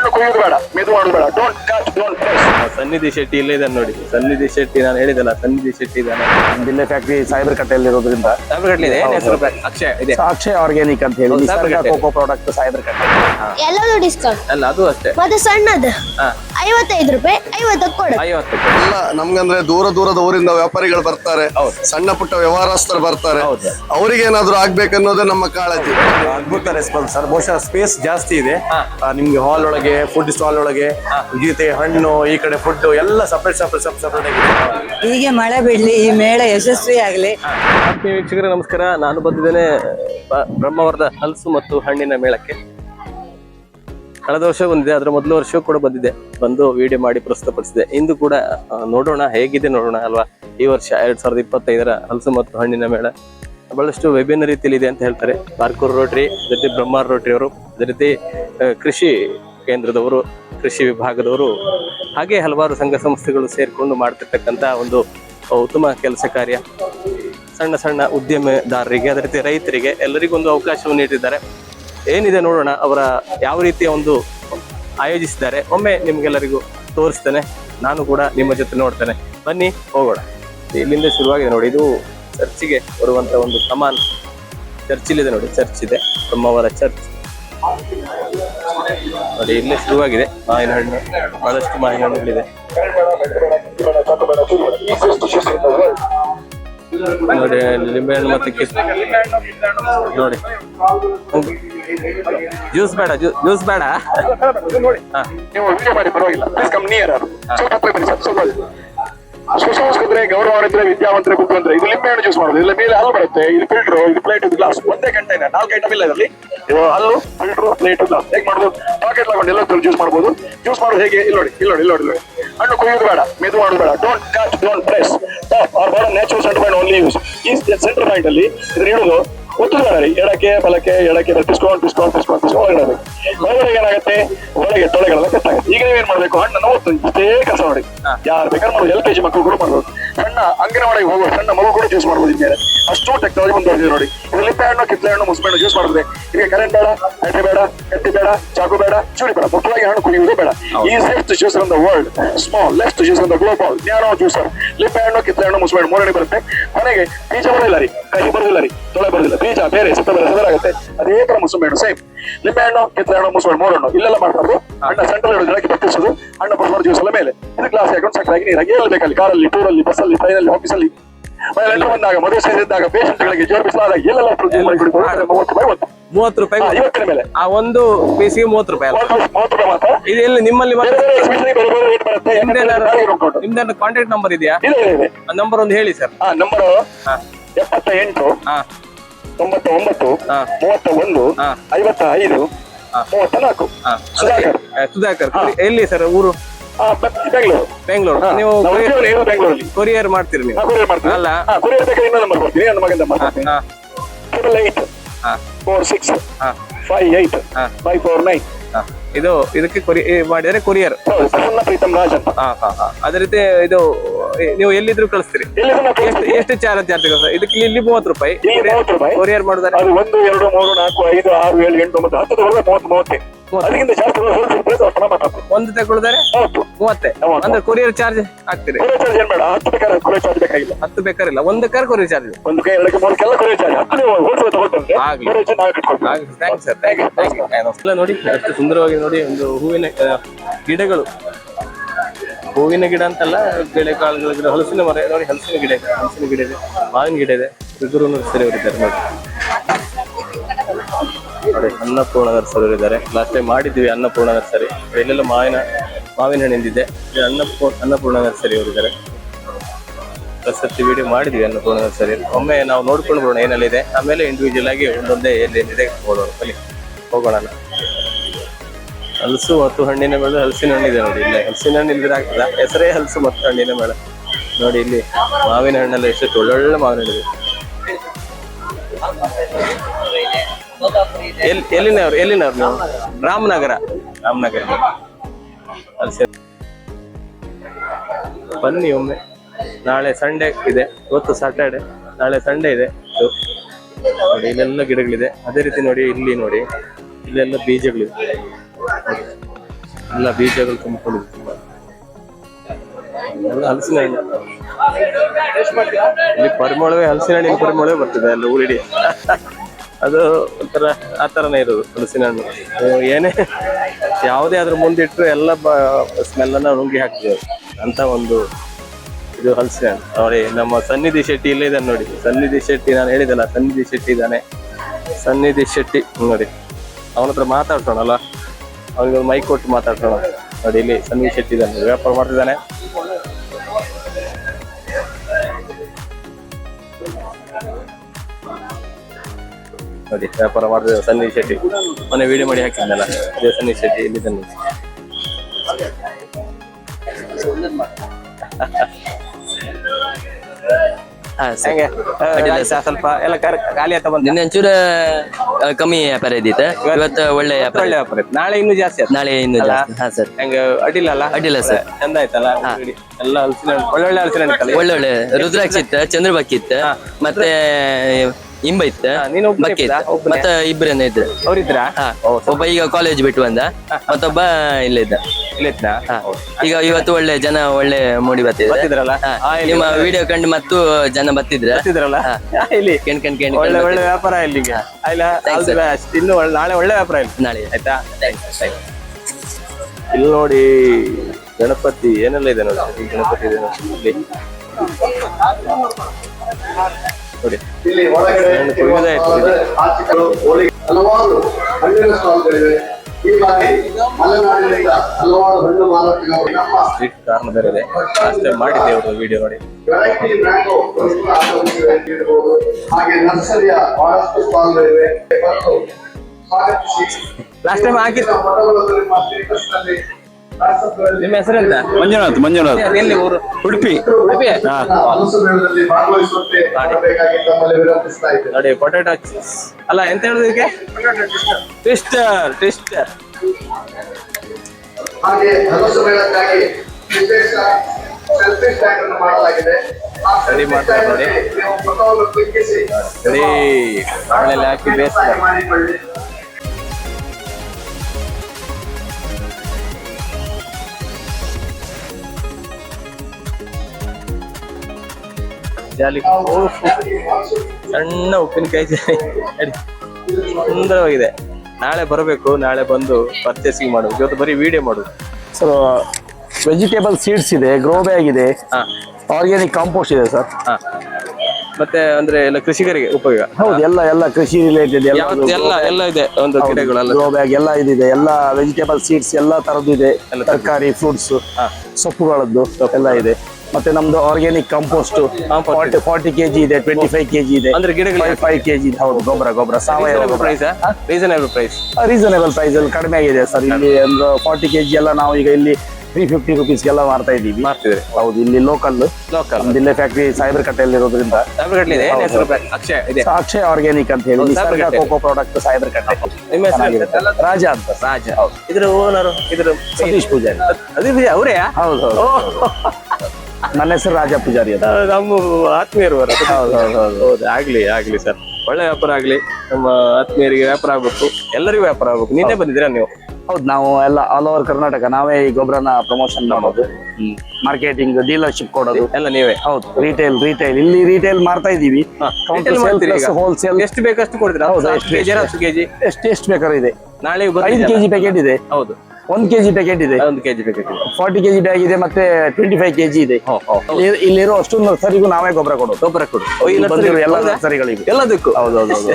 ಹಣ್ಣು ಕೊಯ್ಯೋದು ಬೇಡ ಮೆದು ಮಾಡೋದು ಬೇಡ ಡೋಂಟ್ ಕಟ್ ಡೋಂಟ್ ಪ್ರೆಸ್ ಸನ್ನಿಧಿ ಶೆಟ್ಟಿ ಇಲ್ಲೇ ಇದ್ದಾನೆ ನೋಡಿ. ಸನ್ನಿಧಿ ಶೆಟ್ಟಿ ನಾನು ಹೇಳಿದಲ್ಲ ಸನ್ನಿಧಿ ಶೆಟ್ಟಿ ಇದ್ದಾನೆ ಬಿಲ್ಲೆ ಫ್ಯಾಕ್ಟ್ರಿ ಸಾಯಿಬರ್ ಕಟ್ಟೆಯಲ್ಲಿರೋದ್ರಿಂದ. ಇದೆ ಏನ್ ಹೆಸರು ಅಕ್ಷಯ್ ಇದೆ. ಅಕ್ಷಯ ಆರ್ಗ್ಯಾನಿಕ್ ಅಂತ ಹೇಳಿ. ನಿಸರ್ಗ ಸಾಯಿಬರ್. ಕೋಕೋ ಪ್ರಾಡಕ್ಟ್ ಸಾಯಿಬರ್ ಕಟ್ಟೆ. ಎಲ್ಲದೂ ಡಿಸ್ಕೌಂಟ್ ಅಲ್ಲ ಅದು ಅಷ್ಟೇ. ಮತ್ತೆ ಸಣ್ಣದು. ಐವತ್ತೈದು ರೂಪಾಯಿ ಐವತ್ತಕ್ಕೆ ಕೊಡು. ಐವತ್ತು ಎಲ್ಲ ನಮ್ಗಂದ್ರೆ ದೂರ ದೂರದ ಊರಿಂದ ವ್ಯಾಪಾರಿಗಳು ಬರ್ತಾರೆ. ಹೌದು. ಸಣ್ಣ ಪುಟ್ಟ ವ್ಯವಹಾರಸ್ಥರು ಬರ್ತಾರೆ. ಹೌದು. ಅವ್ರಿಗೆ ಏನಾದ್ರು ಆಗ್ಬೇಕನ್ನೋದೇ ನಮ್ಮ ಕಾಳಜಿ. ಅದ್ಭುತ ರೆಸ್ಪಾನ್ಸ್ ಸರ್ ಬಹುಶಃ ಸ್ಪೇಸ್ ಜಾಸ್ತಿ ಇದೆ. ನಿಮ್ಗೆ ಹಾಲ್ ಒಳಗೆ ಫುಡ್ ಸ್ಟಾಲ್ ಒಳಗೆ ಜೊತೆ ಹಣ್ಣು ಈ ಕಡೆ ಫುಡ್ ಎಲ್ಲ ಸಪ್ರೇಟ್ ಸಪರೇಟ್ ಸಪರೇಟ್ ಆಗಿದೆ ಹೀಗೆ ಮಳೆ ಬಿಡ್ಲಿ ಈ ಮೇಳ ಯಶಸ್ವಿ ಆಗಲಿ ಆತ್ಮೀಯ ವೀಕ್ಷಕರೇ ನಮಸ್ಕಾರ. ನಾನು ಬಂದಿದ್ದೇನೆ ಬ- ಬ್ರಹ್ಮಾವರದ ಹಲಸು ಮತ್ತು ಹಣ್ಣಿನ ಮೇಳಕ್ಕೆ. ಕಳೆದ ವರ್ಷ ಬಂದಿದೆ ಅದರ ಮೊದಲ ವರ್ಷವೂ ಕೂಡ ಬಂದಿದೆ. ಬಂದು ವಿಡಿಯೋ ಮಾಡಿ ಪ್ರಸ್ತುತಪಡಿಸಿದೆ. ಇಂದು ಕೂಡ ಆ, ನೋಡೋಣ ಹೇಗಿದೆ ನೋಡೋಣ ಅಲ್ವಾ? ಈ ವರ್ಷ ಎರಡ್ ಸಾವಿರದ ಇಪ್ಪತ್ತೈದರ ಹಲಸು ಮತ್ತು ಹಣ್ಣಿನ ಮೇಳ. ಬಹಳಷ್ಟು ವಿಭಿನ್ನ ರೀತಿಯಲ್ಲಿ ಇದೆ ಅಂತ ಹೇಳ್ತಾರೆ. ಪಾರ್ಕೂರ್ ರೋಟ್ರಿ ಜೊತೆ ಬ್ರಹ್ಮಾರ್ ರೋಟ್ರಿ ಅವರು ಅದೇ ರೀತಿ ಆ, ಕೃಷಿ ಕೇಂದ್ರದವರು, ಕೃಷಿ ವಿಭಾಗದವರು, ಹಾಗೆ ಹಲವಾರು ಸಂಘ ಸಂಸ್ಥೆಗಳು ಸೇರಿಕೊಂಡು ಮಾಡ್ತಿರ್ತಕ್ಕಂಥ ಒಂದು ಉತ್ತಮ ಕೆಲಸ ಕಾರ್ಯ. ಸಣ್ಣ ಸಣ್ಣ ಉದ್ಯಮದಾರರಿಗೆ, ಅದೇ ರೀತಿ ರೈತರಿಗೆ ಎಲ್ಲರಿಗೂ ಒಂದು ಅವಕಾಶವನ್ನು ನೀಡಿದ್ದಾರೆ. ಏನಿದೆ ನೋಡೋಣ, ಅವರ ಯಾವ ರೀತಿಯ ಒಂದು ಆಯೋಜಿಸಿದ್ದಾರೆ. ಒಮ್ಮೆ ನಿಮ್ಗೆಲ್ಲರಿಗೂ ತೋರಿಸ್ತೇನೆ, ನಾನು ಕೂಡ ನಿಮ್ಮ ಜೊತೆ ನೋಡ್ತೇನೆ. ಬನ್ನಿ, ಹೋಗೋಣ. ಇಲ್ಲಿಂದ ಶುರುವಾಗಿದೆ ನೋಡಿ, ಇದು ಚರ್ಚಿಗೆ ಬರುವಂತ ಒಂದು ಕಮಾನ್. ಚರ್ಚಿಲಿದೆ ನೋಡಿ, ಚರ್ಚ್ ಇದೆ. ಬ್ರಹ್ಮವರ ಚರ್ಚ್. ನೋಡಿ ಇಲ್ಲೇ ಶುರುವಾಗಿದೆ. ಮಾವಿನ ಹಣ್ಣು ಬಹಳಷ್ಟು ಮಾವಿನ ಹಣ್ಣುಗಳಿದೆ ನೋಡಿ ಲಿಂಬೆ ಹಣ್ಣು ಮತ್ತೆ ಕಿಸ್ ನೋಡಿ. ಜ್ಯೂಸ್ ಬೇಡ ಜ್ಯೂಸ್ ಬೇಡ. ನೀವು ವಿಡಿಯೋ ಮಾಡಿ ಪರವಾಗಿಲ್ಲ. ಪ್ಲೀಸ್ ಕಮ್ ನಿಯರ್ ಸ್ವಲ್ಪ ಹತ್ರ ಗೌರವ ಇದ್ರೆ ಸುಸಂಸ್ಕೃತರೆ ವಿದ್ಯಾವಂತರೆ ಬುದ್ಧಿವಂತರೆ ಇದು ಲಿಂಬೆ ಹಣ್ಣು ಜ್ಯೂಸ್ ಮಾಡೋದು. ಇಲ್ಲ ಮೇಲೆ ಹಲ್ಲು ಬರುತ್ತೆ. ಇದು ಫಿಲ್ಟರ್ ಇದು ಪ್ಲೇಟ್ ಇದು ಗ್ಲಾಸ್ ಒಂದೇ ಕಂಟೈನರ್ ನಾಲ್ಕು ಐಟಮ್ ಇಲ್ಲ ಇದರಲ್ಲಿ. ಇದು ಹಲ್ಲು ಫಿಲ್ಟರ್ ಪ್ಲೇಟ್ ಗ್ಲಾಸ್ ಹೇಗೆ ಮಾಡ್ಬೋದು? ಪಾಕೆಟ್ ತಗೊಂಡು ಎಲ್ಲ ಜ್ಯೂಸ್ ಮಾಡ್ಬೋದು. ಜ್ಯೂಸ್ ಮಾಡೋದು ಹೇಗೆ? ಇಲ್ಲ ನೋಡಿ ಇಲ್ಲ ನೋಡಿ ಇಲ್ಲ ನೋಡಿ ಹಣ್ಣು ಕುಯ್ಯೋದು ಬೇಡ, ಮೆದು ಮಾಡೋದು ಬೇಡ. Don't cut don't press or ಬೇಡ natural center point only use ಈ ಸೆಂಟರ್ ಪಾಯಿಂಟ್ ಅಲ್ಲಿ ಇದನ್ನ ಇಡೋದು ಒತ್ತುದು ಬೇಡ ರೀ ಎಡಕ್ಕೆ ಬಲಕ್ಕೆ ಎಡಕ್ಕೆ ಪಿಸ್ಕೊಂಡು ಪಿಸ್ಕೊಂಡು ಪಿಸ್ಕೊಂಡು ಪಿಸ್ಕೊಂಡು ಒಳಗಡೆ ಇಡಬೇಕು. ಒಳಗಡೆ ಏನಾಗುತ್ತೆ? ಒಳಗೆ ತೊಳೆಗಳೆಲ್ಲ ಕಟ್ಟಾಗುತ್ತೆ. ಈಗ ನೀವೇನ್ ಮಾಡ್ಬೇಕು? ಹಣ್ಣನ್ನು ಒತ್ತು ಇಷ್ಟೇ ಕೆಲಸ ಮಾಡಿ ಯಾರು ಬೇಕಾದ್ರೆ ಎಲ್ ಕೆ ಜಿ ಮಕ್ಕಳು ಕೂಡ ಮಾಡ್ಬೋದು. ಸಣ್ಣ ಅಂಗನವಾಡಿಗೆ ಹೋಗುವ ಸಣ್ಣ ಮಗು ಕೂಡ ಚೂಸ್ ಮಾಡ್ಬೋದು ಇದ್ದಾರೆ ಅಷ್ಟು ಟೆಕ್ನಾಲಜಿ ಮುಂದುವರೆದಿದೆ ನೋಡಿ. ಇದು ಲಿಂಬೆ ಹಣ್ಣು ಕಿತ್ತಲೆ ಹಣ್ಣು ಮುಸ್ಬೆ ಹಣ್ಣು ಜ್ಯೂಸ್ ಮಾಡಿದ್ರೆ ಈಗ ಕರೆಂಟ್ ಬೇಡ ಬ್ಯಾಟ್ರಿ ಬೇಡ ಕತ್ತಿ ಬೇಡ ಚಾಕು ಬೇಡ ಚೂರಿ ಬೇಡ. ಮುಖ್ಯವಾಗಿ ಹಣ್ಣು ಕುಡಿಯುವುದು ಬೇಡ. Easiest juicer in the world smallest juicer in the global ಜ್ಞಾನ ಜ್ಯೂಸರ್ ಲಿಪ್ಪೆ ಹಣ್ಣು ಕಿತ್ತಲೆ ಹಣ್ಣು ಮುಸ್ಬೆ ಹಣ್ಣು ಮೂರನೇ ಬರುತ್ತೆ. ಕೊನೆಗೆ ಬೀಜ ಬರೋದಿಲ್ಲ ರೀ. ಕಹಿ ಬರೋದಿಲ್ಲ ರೀ. ತೊಳೆ ಬರೋದಿಲ್ಲ. ಬೀಜ ಬೇರೆ ಸಿತ್ತ ಬೇರೆ ಸದರ ಆಗುತ್ತೆ. ಅದೇ ತರ ಮುಸ್ಬೆ ಹಣ್ಣು ಸೇಮ್ ಲಿಂಬೆ ಹಣ್ಣು ಕಿತ್ತಲೆ ಹಣ್ಣು ಮುಸ್ಬೆ ಹಣ್ಣು ಮೂರಣ್ಣು ಇಲ್ಲೆಲ್ಲ ಮಾಡ್ಬಾರ್ದು. ಹಣ್ಣ ಸೆಂಟ್ರಲ್ ಹಿಡಿದು ಗಿಡಕ್ಕೆ ಬತ್ತಿಸೋದು. ಹಣ್ಣು ಬರ್ಬಾರ್ದು ಜ್ಯೂಸ್ ಎಲ್ಲ ಮೇಲೆ. ಇದು ಗ್ಲಾಸ್ ಹಾಕೊಂಡು ಸಕ್ಕರಾಗಿ ನೀರಾಗಿ ಎಲ್ಲಿ ಬೇಕಲ್ಲಿ ಕಾರಲ್ಲಿ ಟೂರಲ್ಲಿ ಬಸ್ಸಲ್ಲಿ ಟ್ರೈನಲ್ಲಿ ಆಫೀಸಲ್ಲಿ ಮನೆಯಲ್ಲಿ ಬಂದಾಗ ಮದುವೆ ಸೇರಿದ್ದಾಗ ಪೇಷಂಟ್ಗಳಿಗೆ ಜ್ವರ ಬಿಸಿಲಾದಾಗ ಎಲ್ಲೆಲ್ಲ ಮೂವತ್ತು ರೂಪಾಯಿ ಒಂದು ಮೂವತ್ತು ರೂಪಾಯಿ ಇವತ್ತಿನ ಮೇಲೆ. ಆ ಒಂದು ಪೀಸಿಗೆ ಮೂವತ್ತು ರೂಪಾಯಿ ಅಲ್ಲ. ಮೂವತ್ತು ರೂಪಾಯಿ ಮಾತ್ರ. ಇದು ಎಲ್ಲಿ ನಿಮ್ಮಲ್ಲಿ ನಿಮ್ದೇನು ಕಾಂಟ್ಯಾಕ್ಟ್ ನಂಬರ್ ಇದೆಯಾ? ನಂಬರ್ ಒಂದು ಹೇಳಿ ಸರ್. ನಂಬರ್ ಎಪ್ಪತ್ತ ಎಂಟು ತೊಂಬತ್ತ ಒಂಬತ್ತು. ಮೂವತ್ತ ಒಂದು. ಐವತ್ತ ಐದು ಮೂವತ್ತ ನಾಲ್ಕು ಸುಧಾಕರ್. ಸುಧಾಕರ್. ಎಲ್ಲಿ ಸರ್ ಊರು? ಬೆಂಗಳೂರು. ಬೆಂಗಳೂರು. ನೀವು ಬೆಂಗಳೂರಲ್ಲಿ. ಕೊರಿಯರ್ ಮಾಡ್ತೀರಿ ನೀವು. ಕೊರಿಯರ್ ಮಾಡ್ತೀನಿ ಅಲ್ಲ. ಕೊರಿಯರ್ ಬೇಕಾದ್ರೆ ಇನ್ನೊಂದು ನಂಬರ್ ಕೊಡ್ತೀನಿ. ನನ್ನ ಮಗನ number triple eight four six five eight. Five four nine. ಇದು ಇದಕ್ಕೆ ಕೊರಿ ಮಾಡಿದರೆ ಕೊರಿಯರ್ ಪ್ರೀತಮ್ ರಾಜ್ ಅಂತ. ಅದೇ ರೀತಿ ಇದು ನೀವು ಎಲ್ಲಿದ್ರು ಕಳಿಸ್ತೀರಿ. ಎಷ್ಟು ಚಾರ್ಜ್ ಚಾರ್ಜ್ ಇದಕ್ಕೆ ಇಲ್ಲಿ ಮೂವತ್ತು ರೂಪಾಯಿ. ಕೊರಿಯರ್ ಮಾಡಿದ್ರೆ ಒಂದು ಎರಡು ಮೂರು ನಾಲ್ಕು ಐದು ಆರು ಏಳು ಎಂಟು ಒಂಬತ್ತು. ಹತ್ತು ಮೂವತ್ತು ಮೂವತ್ತೇ. ಅದಕ್ಕಿಂತ ಜಾಸ್ತಿ ಮಾತಾಡ್ತೀವಿ ಒಂದು ತಗೊಳ್ದಾರೆ ಮೂವತ್ತೆ? ಅಂದ್ರೆ ಕೊರಿಯರ್ ಚಾರ್ಜ್ ಹಾಕ್ತೀರಿ. ಕೊರಿಯರ್ ಚಾರ್ಜ್ ಏನ್ ಬೇಡ ಹತ್ತು ಬೇಕಾದ್ರೆ ಕೊರಿಯರ್ ಚಾರ್ಜ್ ಬೇಕಾಗಿಲ್ಲ. ಹತ್ತು ಬೇಕಾರಿಲ್ಲ ಒಂದು ಕಾರ್ ಕೊರಿಯರ್ ಚಾರ್ಜ್ ಒಂದು ಕೈ ಎರಡಕ್ಕೆ ಮೂರಕ್ಕೆಲ್ಲ ಕೊರಿಯರ್ ಚಾರ್ಜ್ ಹತ್ತು ನೀವು ಹೋಲ್ಸೇಲ್ ತಗೊಳ್ತಂದ್ರೆ ಆಗ್ಲಿ. ಕೊರಿಯರ್ ಚಾರ್ಜ್ ನಾವೇ ಕಟ್ಕೊಳ್ತೀವಿ thanks sir thank you thank you ಎಲ್ಲ ನೋಡಿ ಅಷ್ಟು ಸುಂದರವಾಗಿ ನೋಡಿ ಒಂದು ಹೂವಿನ ಗಿಡಗಳು. ಹೂವಿನ ಗಿಡ ಅಂತಲ್ಲ ಬೆಳೆಕಾಳುಗಳ ಗಿಡ ಹಲಸಿನ ಮರ ನೋಡಿ ಹಲಸಿನ ಗಿಡ ಇದೆ ಹಲಸಿನ ಗಿಡ ಇದೆ ಮಾವಿನ ಗಿಡ ಇದೆ. ಸರಿ ಅವರಿದ್ದಾರೆ ನೋಡಿ. ನೋಡಿ, ಅನ್ನಪೂರ್ಣ ನರ್ಸರಿ ಅವರಿದ್ದಾರೆ ಲಾಸ್ಟ್ ಟೈಮ್ ಮಾಡಿದ್ವಿ ಅನ್ನಪೂರ್ಣ ನರ್ಸರಿ. ಇಲ್ಲೆಲ್ಲ ಮಾವಿನ ಮಾವಿನ ಹಣ್ಣಿಂದಿದೆ. ಇದೆ ಅನ್ನಪೂರ್ಣ ಅನ್ನಪೂರ್ಣ ನರ್ಸರಿ ಅವರಿದ್ದಾರೆ ಪ್ರಸಕ್ತಿ ವಿಡಿಯೋ ಮಾಡಿದ್ವಿ ಅನ್ನಪೂರ್ಣ ನರ್ಸರಿ. ಒಮ್ಮೆ ನಾವು ನೋಡ್ಕೊಂಡು ಬರೋಣ ಏನೆಲ್ಲ ಇದೆ ಆಮೇಲೆ ಇಂಡಿವಿಜುವಲ್ ಆಗಿ ಒಂದೊಂದೇ ಏನೇನಿದೆ ನೋಡೋಣ. ಬನ್ನಿ, ಹೋಗೋಣ ಹಲಸು ಮತ್ತು ಹಣ್ಣಿನ ಮೇಳ, ಹಲಸಿನ ಹಣ್ಣಿದೆ ನೋಡಿ ಇಲ್ಲೇ. ಹಲಸಿನ ಹಣ್ಣು ಇಲ್ದಿರ ಆಗ್ತದ? ಹೆಸರೇ ಹಲಸು ಮತ್ತು ಹಣ್ಣಿನ ಮೇಳ. ನೋಡಿ ಇಲ್ಲಿ ಮಾವಿನ ಹಣ್ಣೆಲ್ಲ ಎಷ್ಟು ಒಳ್ಳೊಳ್ಳೆ ಮಾವಿನ ಹಣ್ಣಿದೆ. ಎಲ್ಲಿ ಎಲ್ಲಿನವ್ರು ಎಲ್ಲಿನವ್ರು ನೀವು? ರಾಮನಗರ? ರಾಮನಗರ. ಹಲಸಿನ ಬನ್ನಿ ಒಮ್ಮೆ. ನಾಳೆ ಸಂಡೇ ಇದೆ. ಇವತ್ತು ಸಾಟರ್ಡೆ ನಾಳೆ ಸಂಡೇ ಇದೆ. ನೋಡಿ, ಇಲ್ಲೆಲ್ಲ ಗಿಡಗಳಿದೆ. ಅದೇ ರೀತಿ ನೋಡಿ, ಇಲ್ಲಿ ನೋಡಿ. ಇಲ್ಲೆಲ್ಲ ಬೀಜಗಳಿವೆ ಎಲ್ಲ ಬೀಜಗಳು ತುಂಬಿಕೊಂಡಿದೆ ತುಂಬ. ಎಲ್ಲ ಹಲಸಿನ ಹಣ್ಣು. ಇಲ್ಲಿ ಪರಿಮಳವೇ ಹಲಸಿನ ಹಣ್ಣಿನ ಪರಿಮಳವೇ ಬರ್ತದೆ ಅಲ್ಲಿ ಊರಿಡಿ. ಅದು ಒಂಥರ ಆ ಥರನೇ ಇರೋದು ಹಲಸಿನ ಹಣ್ಣು. ಏನೇ ಯಾವುದೇ ಅದ್ರ ಮುಂದಿಟ್ರು ಎಲ್ಲ ಬ ಸ್ಮೆಲ್ಲನ್ನು ನುಂಗಿ ಹಾಕ್ತೀವಿ. ಅಂತ ಒಂದು ಇದು ಹಲಸಿನ ಹಣ್ಣು. ನೋಡಿ, ನಮ್ಮ ಸನ್ನಿಧಿ ಶೆಟ್ಟಿ ಇಲ್ಲೇ ಇದ್ದಾನೆ ನೋಡಿ. ಸನ್ನಿಧಿ ಶೆಟ್ಟಿ ನಾನು ಹೇಳಿದಲ್ಲ, ಸನ್ನಿಧಿ ಶೆಟ್ಟಿ ಇದ್ದಾನೆ. ಸನ್ನಿಧಿ ಶೆಟ್ಟಿ, ನೋಡಿ. ಅವನ ಹತ್ರ ಮಾತಾಡ್ಸೋಣಲ್ಲ? ಅವನಿಗೆ ಮೈಕ್ ಕೊಟ್ಟು ಮಾತಾಡ್ಸೋಣ. ನೋಡಿ, ಇಲ್ಲಿ ಸನ್ನಿಧಿ ಶೆಟ್ಟಿ ಇದ್ದಾನೆ. ವ್ಯಾಪಾರ ಮಾಡ್ತಿದ್ದಾನೆ. ನೋಡಿ ವ್ಯಾಪಾರ ಮಾಡಿದ ಸನ್ನಿ ಶೆಟ್ಟಿ. ಮನೆ ವಿಡಿಯೋ ಮಾಡಿ ಹಾಕಿದ್ನಲ್ಲ ಅದೇ ಸನ್ನಿ ಶೆಟ್ಟಿ ಇಲ್ಲಿ ಆಯ್ತಾ ಸ್ವಲ್ಪ ಎಲ್ಲ ಖಾಲಿ ಆಯ್ತಾ ಬಂದ ನಿನ್ನೆ ಒಂಚೂರು ಕಮ್ಮಿ ವ್ಯಾಪಾರ ಇದ್ದಿತ್ತು. ಇವತ್ತು ಒಳ್ಳೆ ವ್ಯಾಪಾರ ಒಳ್ಳೆ ವ್ಯಾಪಾರ. ನಾಳೆ ಇನ್ನೂ ಜಾಸ್ತಿ ಆಯ್ತು. ನಾಳೆ ಇನ್ನೂ? ಜಾಸ್ತಿ. ಹಾ ಸರ್. ಹೆಂಗ ಅಡ್ಡಿಲ್ಲ ಅಲ್ಲ? ಅಡ್ಡಿಲ್ಲ ಸರ್. ಚಂದ ಆಯ್ತಲ್ಲ? ಎಲ್ಲ ಹಲಸಿನ ಒಳ್ಳೊಳ್ಳೆ ಹಲಸಿನ ಒಳ್ಳೊಳ್ಳೆ ರುದ್ರಾಕ್ಷಿ ಒಳ್ಳೆ ಒಳ್ಳೆ ರುದ್ರಾಕ್ಷ ಇತ್ತು ಚಂದ್ರಬಾಕಿ ಇತ್ತು. ಮತ್ತೆ ಇಂಬ ಇತ್ತು. ನೀನು ಒಬ್ನೇ ಬಕ್ಕಿ ಇದ್ದ? ಇತ್ತು. ಒಬ್ನೇ? ಮತ್ತೆ ಇಬ್ಬರೇನ ಇದ್ರು. ಅವ್ರಿದ್ರಾ? ಹಾ ಒಬ್ಬ ಈಗ ಕಾಲೇಜ್ ಬಿಟ್ಟು ಬಂದ. ಮತ್ತೊಬ್ಬ ಇಲ್ಲೇ ಇದ್ದ. ಹಾ. ಈಗ ಇವತ್ತು ಒಳ್ಳೆ ಜನ ಒಳ್ಳೆ ಮೂಡಿ ಬರ್ತಿದೆ. ಬರ್ತಿದ್ರಲ್ಲ? ಹಾ. ಆ, ಇಲ್ಲಿ ನಿಮ್ಮ ವಿಡಿಯೋ ಕಂಡು ಮತ್ತು ಜನ ಬರ್ತಿದ್ರ. ಬರ್ತಿದ್ರಲ್ಲ? ಆ, ಇಲ್ಲಿ. ಕೆಣ್ ಕೆಣ್ ಕೆಣ್ ಒಳ್ಳೆ ಒಳ್ಳೆ ವ್ಯಾಪಾರ ಇಲ್ಲಿಗೆ. ಇಲ್ಲ all the ಇನ್ನು ಒಳ್ಳೆ- ನಾಳೆ ಒಳ್ಳೆ ವ್ಯಾಪಾರ ಇಲ್ಲಿ. ನಾಳೆ. ಆಯ್ತಾ? ಇಲ್ಲಿ ನೋಡಿ ಗಣಪತಿ ಏನೆಲ್ಲ ಇದೆ ನೋಡಿ. ಈ ಗಣಪತಿ ಇದೆ ನೋಡಿ. ಇಲ್ಲಿ. ನೋಡಿ. ಇಲ್ಲಿ ಒಳಗಡೆ ಹಲವಾರು ಹಣ್ಣಿನ ಸ್ಟಾಲ್ಗಳಿವೆ ಹೀಗಾಗಿ ಮಲೆನಾಡಿನಿಂದ ಹಲವಾರು ಹಣ್ಣು ಮಾರಾಟಗಾರರು ನಮ್ಮ ಸ್ವೀಟ್ ಕಾರ್ನ್ ಬೇರೆ ಇದೆ ಲಾಸ್ಟ್ ಟೈಮ್ ಮಾಡಿದ್ದೆ ಅವರು ವಿಡಿಯೋ ನೋಡಿ. ವೆರೈಟಿ ಮ್ಯಾಂಗೋ ಆಚರಿಸಿವೆ ಅಂತ ಹೇಳ್ಬೋದು. ಹಾಗೆ ನರ್ಸರಿಯ ಬಹಳಷ್ಟು ಸ್ಟಾಲ್ಗಳಿವೆ ಮತ್ತು ಸ್ವಾಗತಿಸಿ ಲಾಸ್ಟ್ ಟೈಮ್ ಮೊದಲು ನಿಮ್ಮ ಹೆಸರೆಂತ ಮಂಜುನಾಥ್ ಮಂಜುನಾಥ್. ಎಲ್ಲಿ ಊರು? ಉಡುಪಿ. ಉಡುಪಿ? ನೋಡಿ ಪೊಟೇಟೊ ಚಿಪ್ಸ್ ಅಲ್ಲ ಎಂತ ಹೇಳುದು ಇದಕ್ಕೆ? ಟ್ವಿಸ್ಟರ್ ಟ್ವಿಸ್ಟರ್ ಹಾಗೆ ಹಲಸು ಮೇಳಕ್ಕಾಗಿ ವಿಶೇಷ ಸೆಲ್ಫಿ ಸ್ಟ್ಯಾಂಡ್ ಅನ್ನು ಮಾಡಲಾಗಿದೆ. ಆ Ready selfie ಮಾಡ್ತಾರೆ ನೋಡಿ. ರೆಡಿ ಆಮೇಲೆ ಹಾಕಿ ಬೇಯಿಸ್ತಾರೆ ಜಾಲಿ. ಸಣ್ಣ ಉಪ್ಪಿನಕಾಯಿ ಜಾಲಿ. ಸುಂದರವಾಗಿದೆ. ನಾಳೆ ಬರಬೇಕು ನಾಳೆ ಬಂದು ಪರ್ಚೇಸಿಂಗ್ ಮಾಡೋದು. ಇವತ್ತು ಬರೀ ವಿಡಿಯೋ ಮಾಡುದು. ಸೊ ವೆಜಿಟೇಬಲ್ ಸೀಡ್ಸ್ ಇದೆ ಗ್ರೋ ಬ್ಯಾಗ್ ಇದೆ. ಆರ್ಗ್ಯಾನಿಕ್ ಕಾಂಪೋಸ್ಟ್ ಇದೆ ಸರ್ ಮತ್ತೆ ಅಂದ್ರೆ ಎಲ್ಲ ಕೃಷಿಕರಿಗೆ ಉಪಯೋಗ. ಹೌದು ಎಲ್ಲ ಎಲ್ಲ ಕೃಷಿ ರಿಲೇಟೆಡ್ ಎಲ್ಲ ಎಲ್ಲ ಇದೆ. ಒಂದು ಗಿಡಗಳೆಲ್ಲ. ಗ್ರೋ ಬ್ಯಾಗ್ ಎಲ್ಲ ಇದಿದೆ. ಎಲ್ಲ ವೆಜಿಟೇಬಲ್ ಸೀಡ್ಸ್ ಎಲ್ಲ ತರದ್ದು ಇದೆ. ತರಕಾರಿ ಫ್ರೂಟ್ಸ್. ಸೊಪ್ಪುಗಳದ್ದು ಎಲ್ಲ ಇದೆ. ಮತ್ತೆ ನಮ್ದು ಆರ್ಗ್ಯಾನಿಕ್ ಕಾಂಪೋಸ್ಟ್ ಫಾರ್ಟಿ ಕೆಜಿ ಇದೆ ಟ್ವೆಂಟಿ ಫೈವ್ ಕೆಜಿ ಇದೆ. ಅಂದ್ರೆ ಗಿಡಗಳಿಗೆ ಫೈವ್ ಕೆಜಿ ಹೌದು ಗೊಬ್ಬರ ಗೊಬ್ಬರ ಸಾವಯವ price reasonable price reasonable price ಅಲ್ಲಿ ಕಡಿಮೆ ಆಗಿದೆ ಸರ್. ಇಲ್ಲಿ ಒಂದು ಫಾರ್ಟಿ ಕೆಜಿ ಎಲ್ಲ ನಾವು ಈಗ ಇಲ್ಲಿ ತ್ರೀ ಫಿಫ್ಟಿ ರುಪೀಸ್ಗೆಲ್ಲ ಮಾರ್ತಾ ಇದ್ದೀವಿ. ಮಾಡ್ತಿದ್ರೆ ಹೌದು ಇಲ್ಲಿ ಲೋಕಲ್ ಲೋಕಲ್ ಇಲ್ಲೇ ಫ್ಯಾಕ್ಟ್ರಿ ಸೈಬರ್ ಕಟ್ಟೆಯಲ್ಲಿ ಇರೋದ್ರಿಂದ. ಅಕ್ಷಯ್ ಇದೆ. ಇದೆ ಆರ್ಗ್ಯಾನಿಕ್ ಅಂತ ಹೇಳಿ. ಕೋಕೋ ಪ್ರಾಡಕ್ಟ್ ಸೈಬರ್ ಕಟ್ಟೆ? ರಾಜ ಅಂತ ರಾಜ. ಇದ್ರ ಓನರ್ ಇದ್ರ ಸತೀಶ್ ಪೂಜಾರಿ. ಅದೇ ಅವರೇ? ಹೌದು ಹೌದು. ನನ್ನ ಹೆಸರು ರಾಜ ಪೂಜಾರಿ ಅಂತ. ನಮ್ಮ ಆತ್ಮೀಯರು ಹೌದು ಆಗ್ಲಿ ಆಗ್ಲಿ ಸರ್. ಒಳ್ಳೆ ವ್ಯಾಪಾರ ಆಗ್ಲಿ. ನಮ್ಮ ಆತ್ಮೀಯರಿಗೆ ವ್ಯಾಪಾರ ಆಗ್ಬೇಕು. ಎಲ್ಲರಿಗೂ ವ್ಯಾಪಾರ ಆಗ್ಬೇಕು. ನಿನ್ನೆ ಬಂದಿದ್ದೀರಾ ನೀವು? ಹೌದು ನಾವು ಎಲ್ಲ ಆಲ್ ಓವರ್ ಕರ್ನಾಟಕ ನಾವೇ ಈ ಗೊಬ್ಬರನ ಪ್ರಮೋಷನ್ ಮಾಡೋದು ಮಾರ್ಕೆಟಿಂಗ್ ಡೀಲರ್ಶಿಪ್ ಕೊಡೋದು. ಎಲ್ಲ ನೀವೇ? ಹೌದು ರೀಟೇಲ್ ರೀಟೇಲ್ ಇಲ್ಲಿ ರೀಟೇಲ್ ಮಾಡ್ತಾ ಇದೀವಿ? ಹೋಲ್ಸೇಲ್ ಎಷ್ಟು ಬೇಕಷ್ಟು ಕೊಡ್ತೀರಾ? ಹೌದು, ಎಷ್ಟು ಕೆಜಿ ಹತ್ತು ಕೆಜಿ ಎಷ್ಟು ಎಷ್ಟು ಬೇಕಾದ್ರೂ ಇದೆ. ನಾಳೆ ಐದು ಕೆಜಿ ಪ್ಯಾಕೆಟ್ ಇದೆ. ಹೌದು. ಒಂದ್ ಕೆಜಿ ಪ್ಯಾಕೆಟ್ ಇದೆ. ಒಂದು ಕೆಜಿ ಬೇಕಿತ್ತು ಫಾರ್ಟಿ ಕೆಜಿ ಬ್ಯಾಗ್ ಇದೆ ಮತ್ತೆ ಟ್ವೆಂಟಿ ಫೈವ್ ಕೆಜಿ ಇದೆ ಇಲ್ಲಿ- ಇಲ್ಲಿರೋ ಅಷ್ಟು ನರ್ಸರಿಗೂ ನಾವೇ ಗೊಬ್ಬರ ಕೊಡೋದು. ಗೊಬ್ಬರ ಕೊಡು. ಓ, ಈ ಇಲ್ಲಿ ನರ್ಸರಿ ಬಂದಿರೋ ಎಲ್ಲ ಹೌದಾ? ನರ್ಸರಿಗಳಿಗೂ. ಎಲ್ಲದಕ್ಕೂ? ಹೌದು, ಹೌದು, ಹೌದು.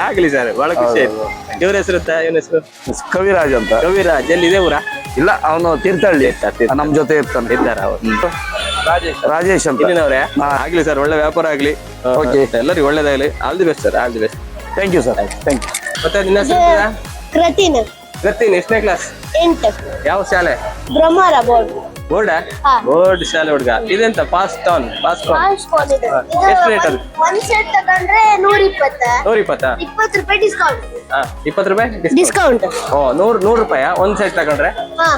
ಆಗ್ಲಿ ಸರ್ ಬಹಳ ಖುಷಿ ಆಯ್ತು. ಇವ್ರ ಹೆಸರು? ಇವನ ಹೆಸರು? ಕವಿರಾಜ್ ಅಂತ. ಕವಿರಾಜ್. ಎಲ್ಲಿ ಇದೆ ಊರ? ಇಲ್ಲ ಅವನು ತೀರ್ಥಹಳ್ಳಿ. ನಮ್ ಜೊತೆ ಇರ್ತಾನೆ. ಇದ್ದಾರ ಅವರು ರಾಜೇಶ್. ರಾಜೇಶ್ ಅಂತ. ಇಲ್ಲಿನವ್ರೆ? ಹಾ. ಆಗ್ಲಿ ಸರ್ ಒಳ್ಳೆ ವ್ಯಾಪಾರ ಆಗ್ಲಿ. Okay. ಎಲ್ಲರಿಗೂ ಒಳ್ಳೇದಾಗ್ಲಿ. All the best sir all the best thank you sir thank you ಮತ್ತೆ ನಿನ್ನ ಹೆಸರು? ಕೃತಿನ ಗೊತ್ತೀನಿ ಎಷ್ಟನೇ ಕ್ಲಾಸ್ ಎಂಟು. ಯಾವ ಶಾಲೆ? ಬ್ರಹ್ಮಾರ ಬೋರ್ಡ್. ಬೋರ್ಡ್? ಹಾ. ಬೋರ್ಡ್ ಶಾಲೆ ಹುಡುಗ. ಇದೆಂತ? ಪಾಸ್ ಟೌನ್ ಪಾಸ್ ಟೌನ್ ಎಷ್ಟು rate ಅದು? ಒಂದ್ ಸೆಟ್ ತಗೊಂಡ್ರೆ ನೂರ ಇಪ್ಪತ್ತ ನೂರ ಇಪ್ಪತ್ತಾ ಇಪ್ಪತ್ತು ರೂಪಾಯಿ ಡಿಸ್ಕೌಂಟ್ ಹಾ. ಇಪ್ಪತ್ತು ರೂಪಾಯಿ discount. ಡಿಸ್ಕೌಂಟ್ ಓ ನೂರ್ ನೂರು ರೂಪಾಯ? ಒಂದ್ ಸೆಟ್ ತಗೊಂಡ್ರೆ? ಹಾ.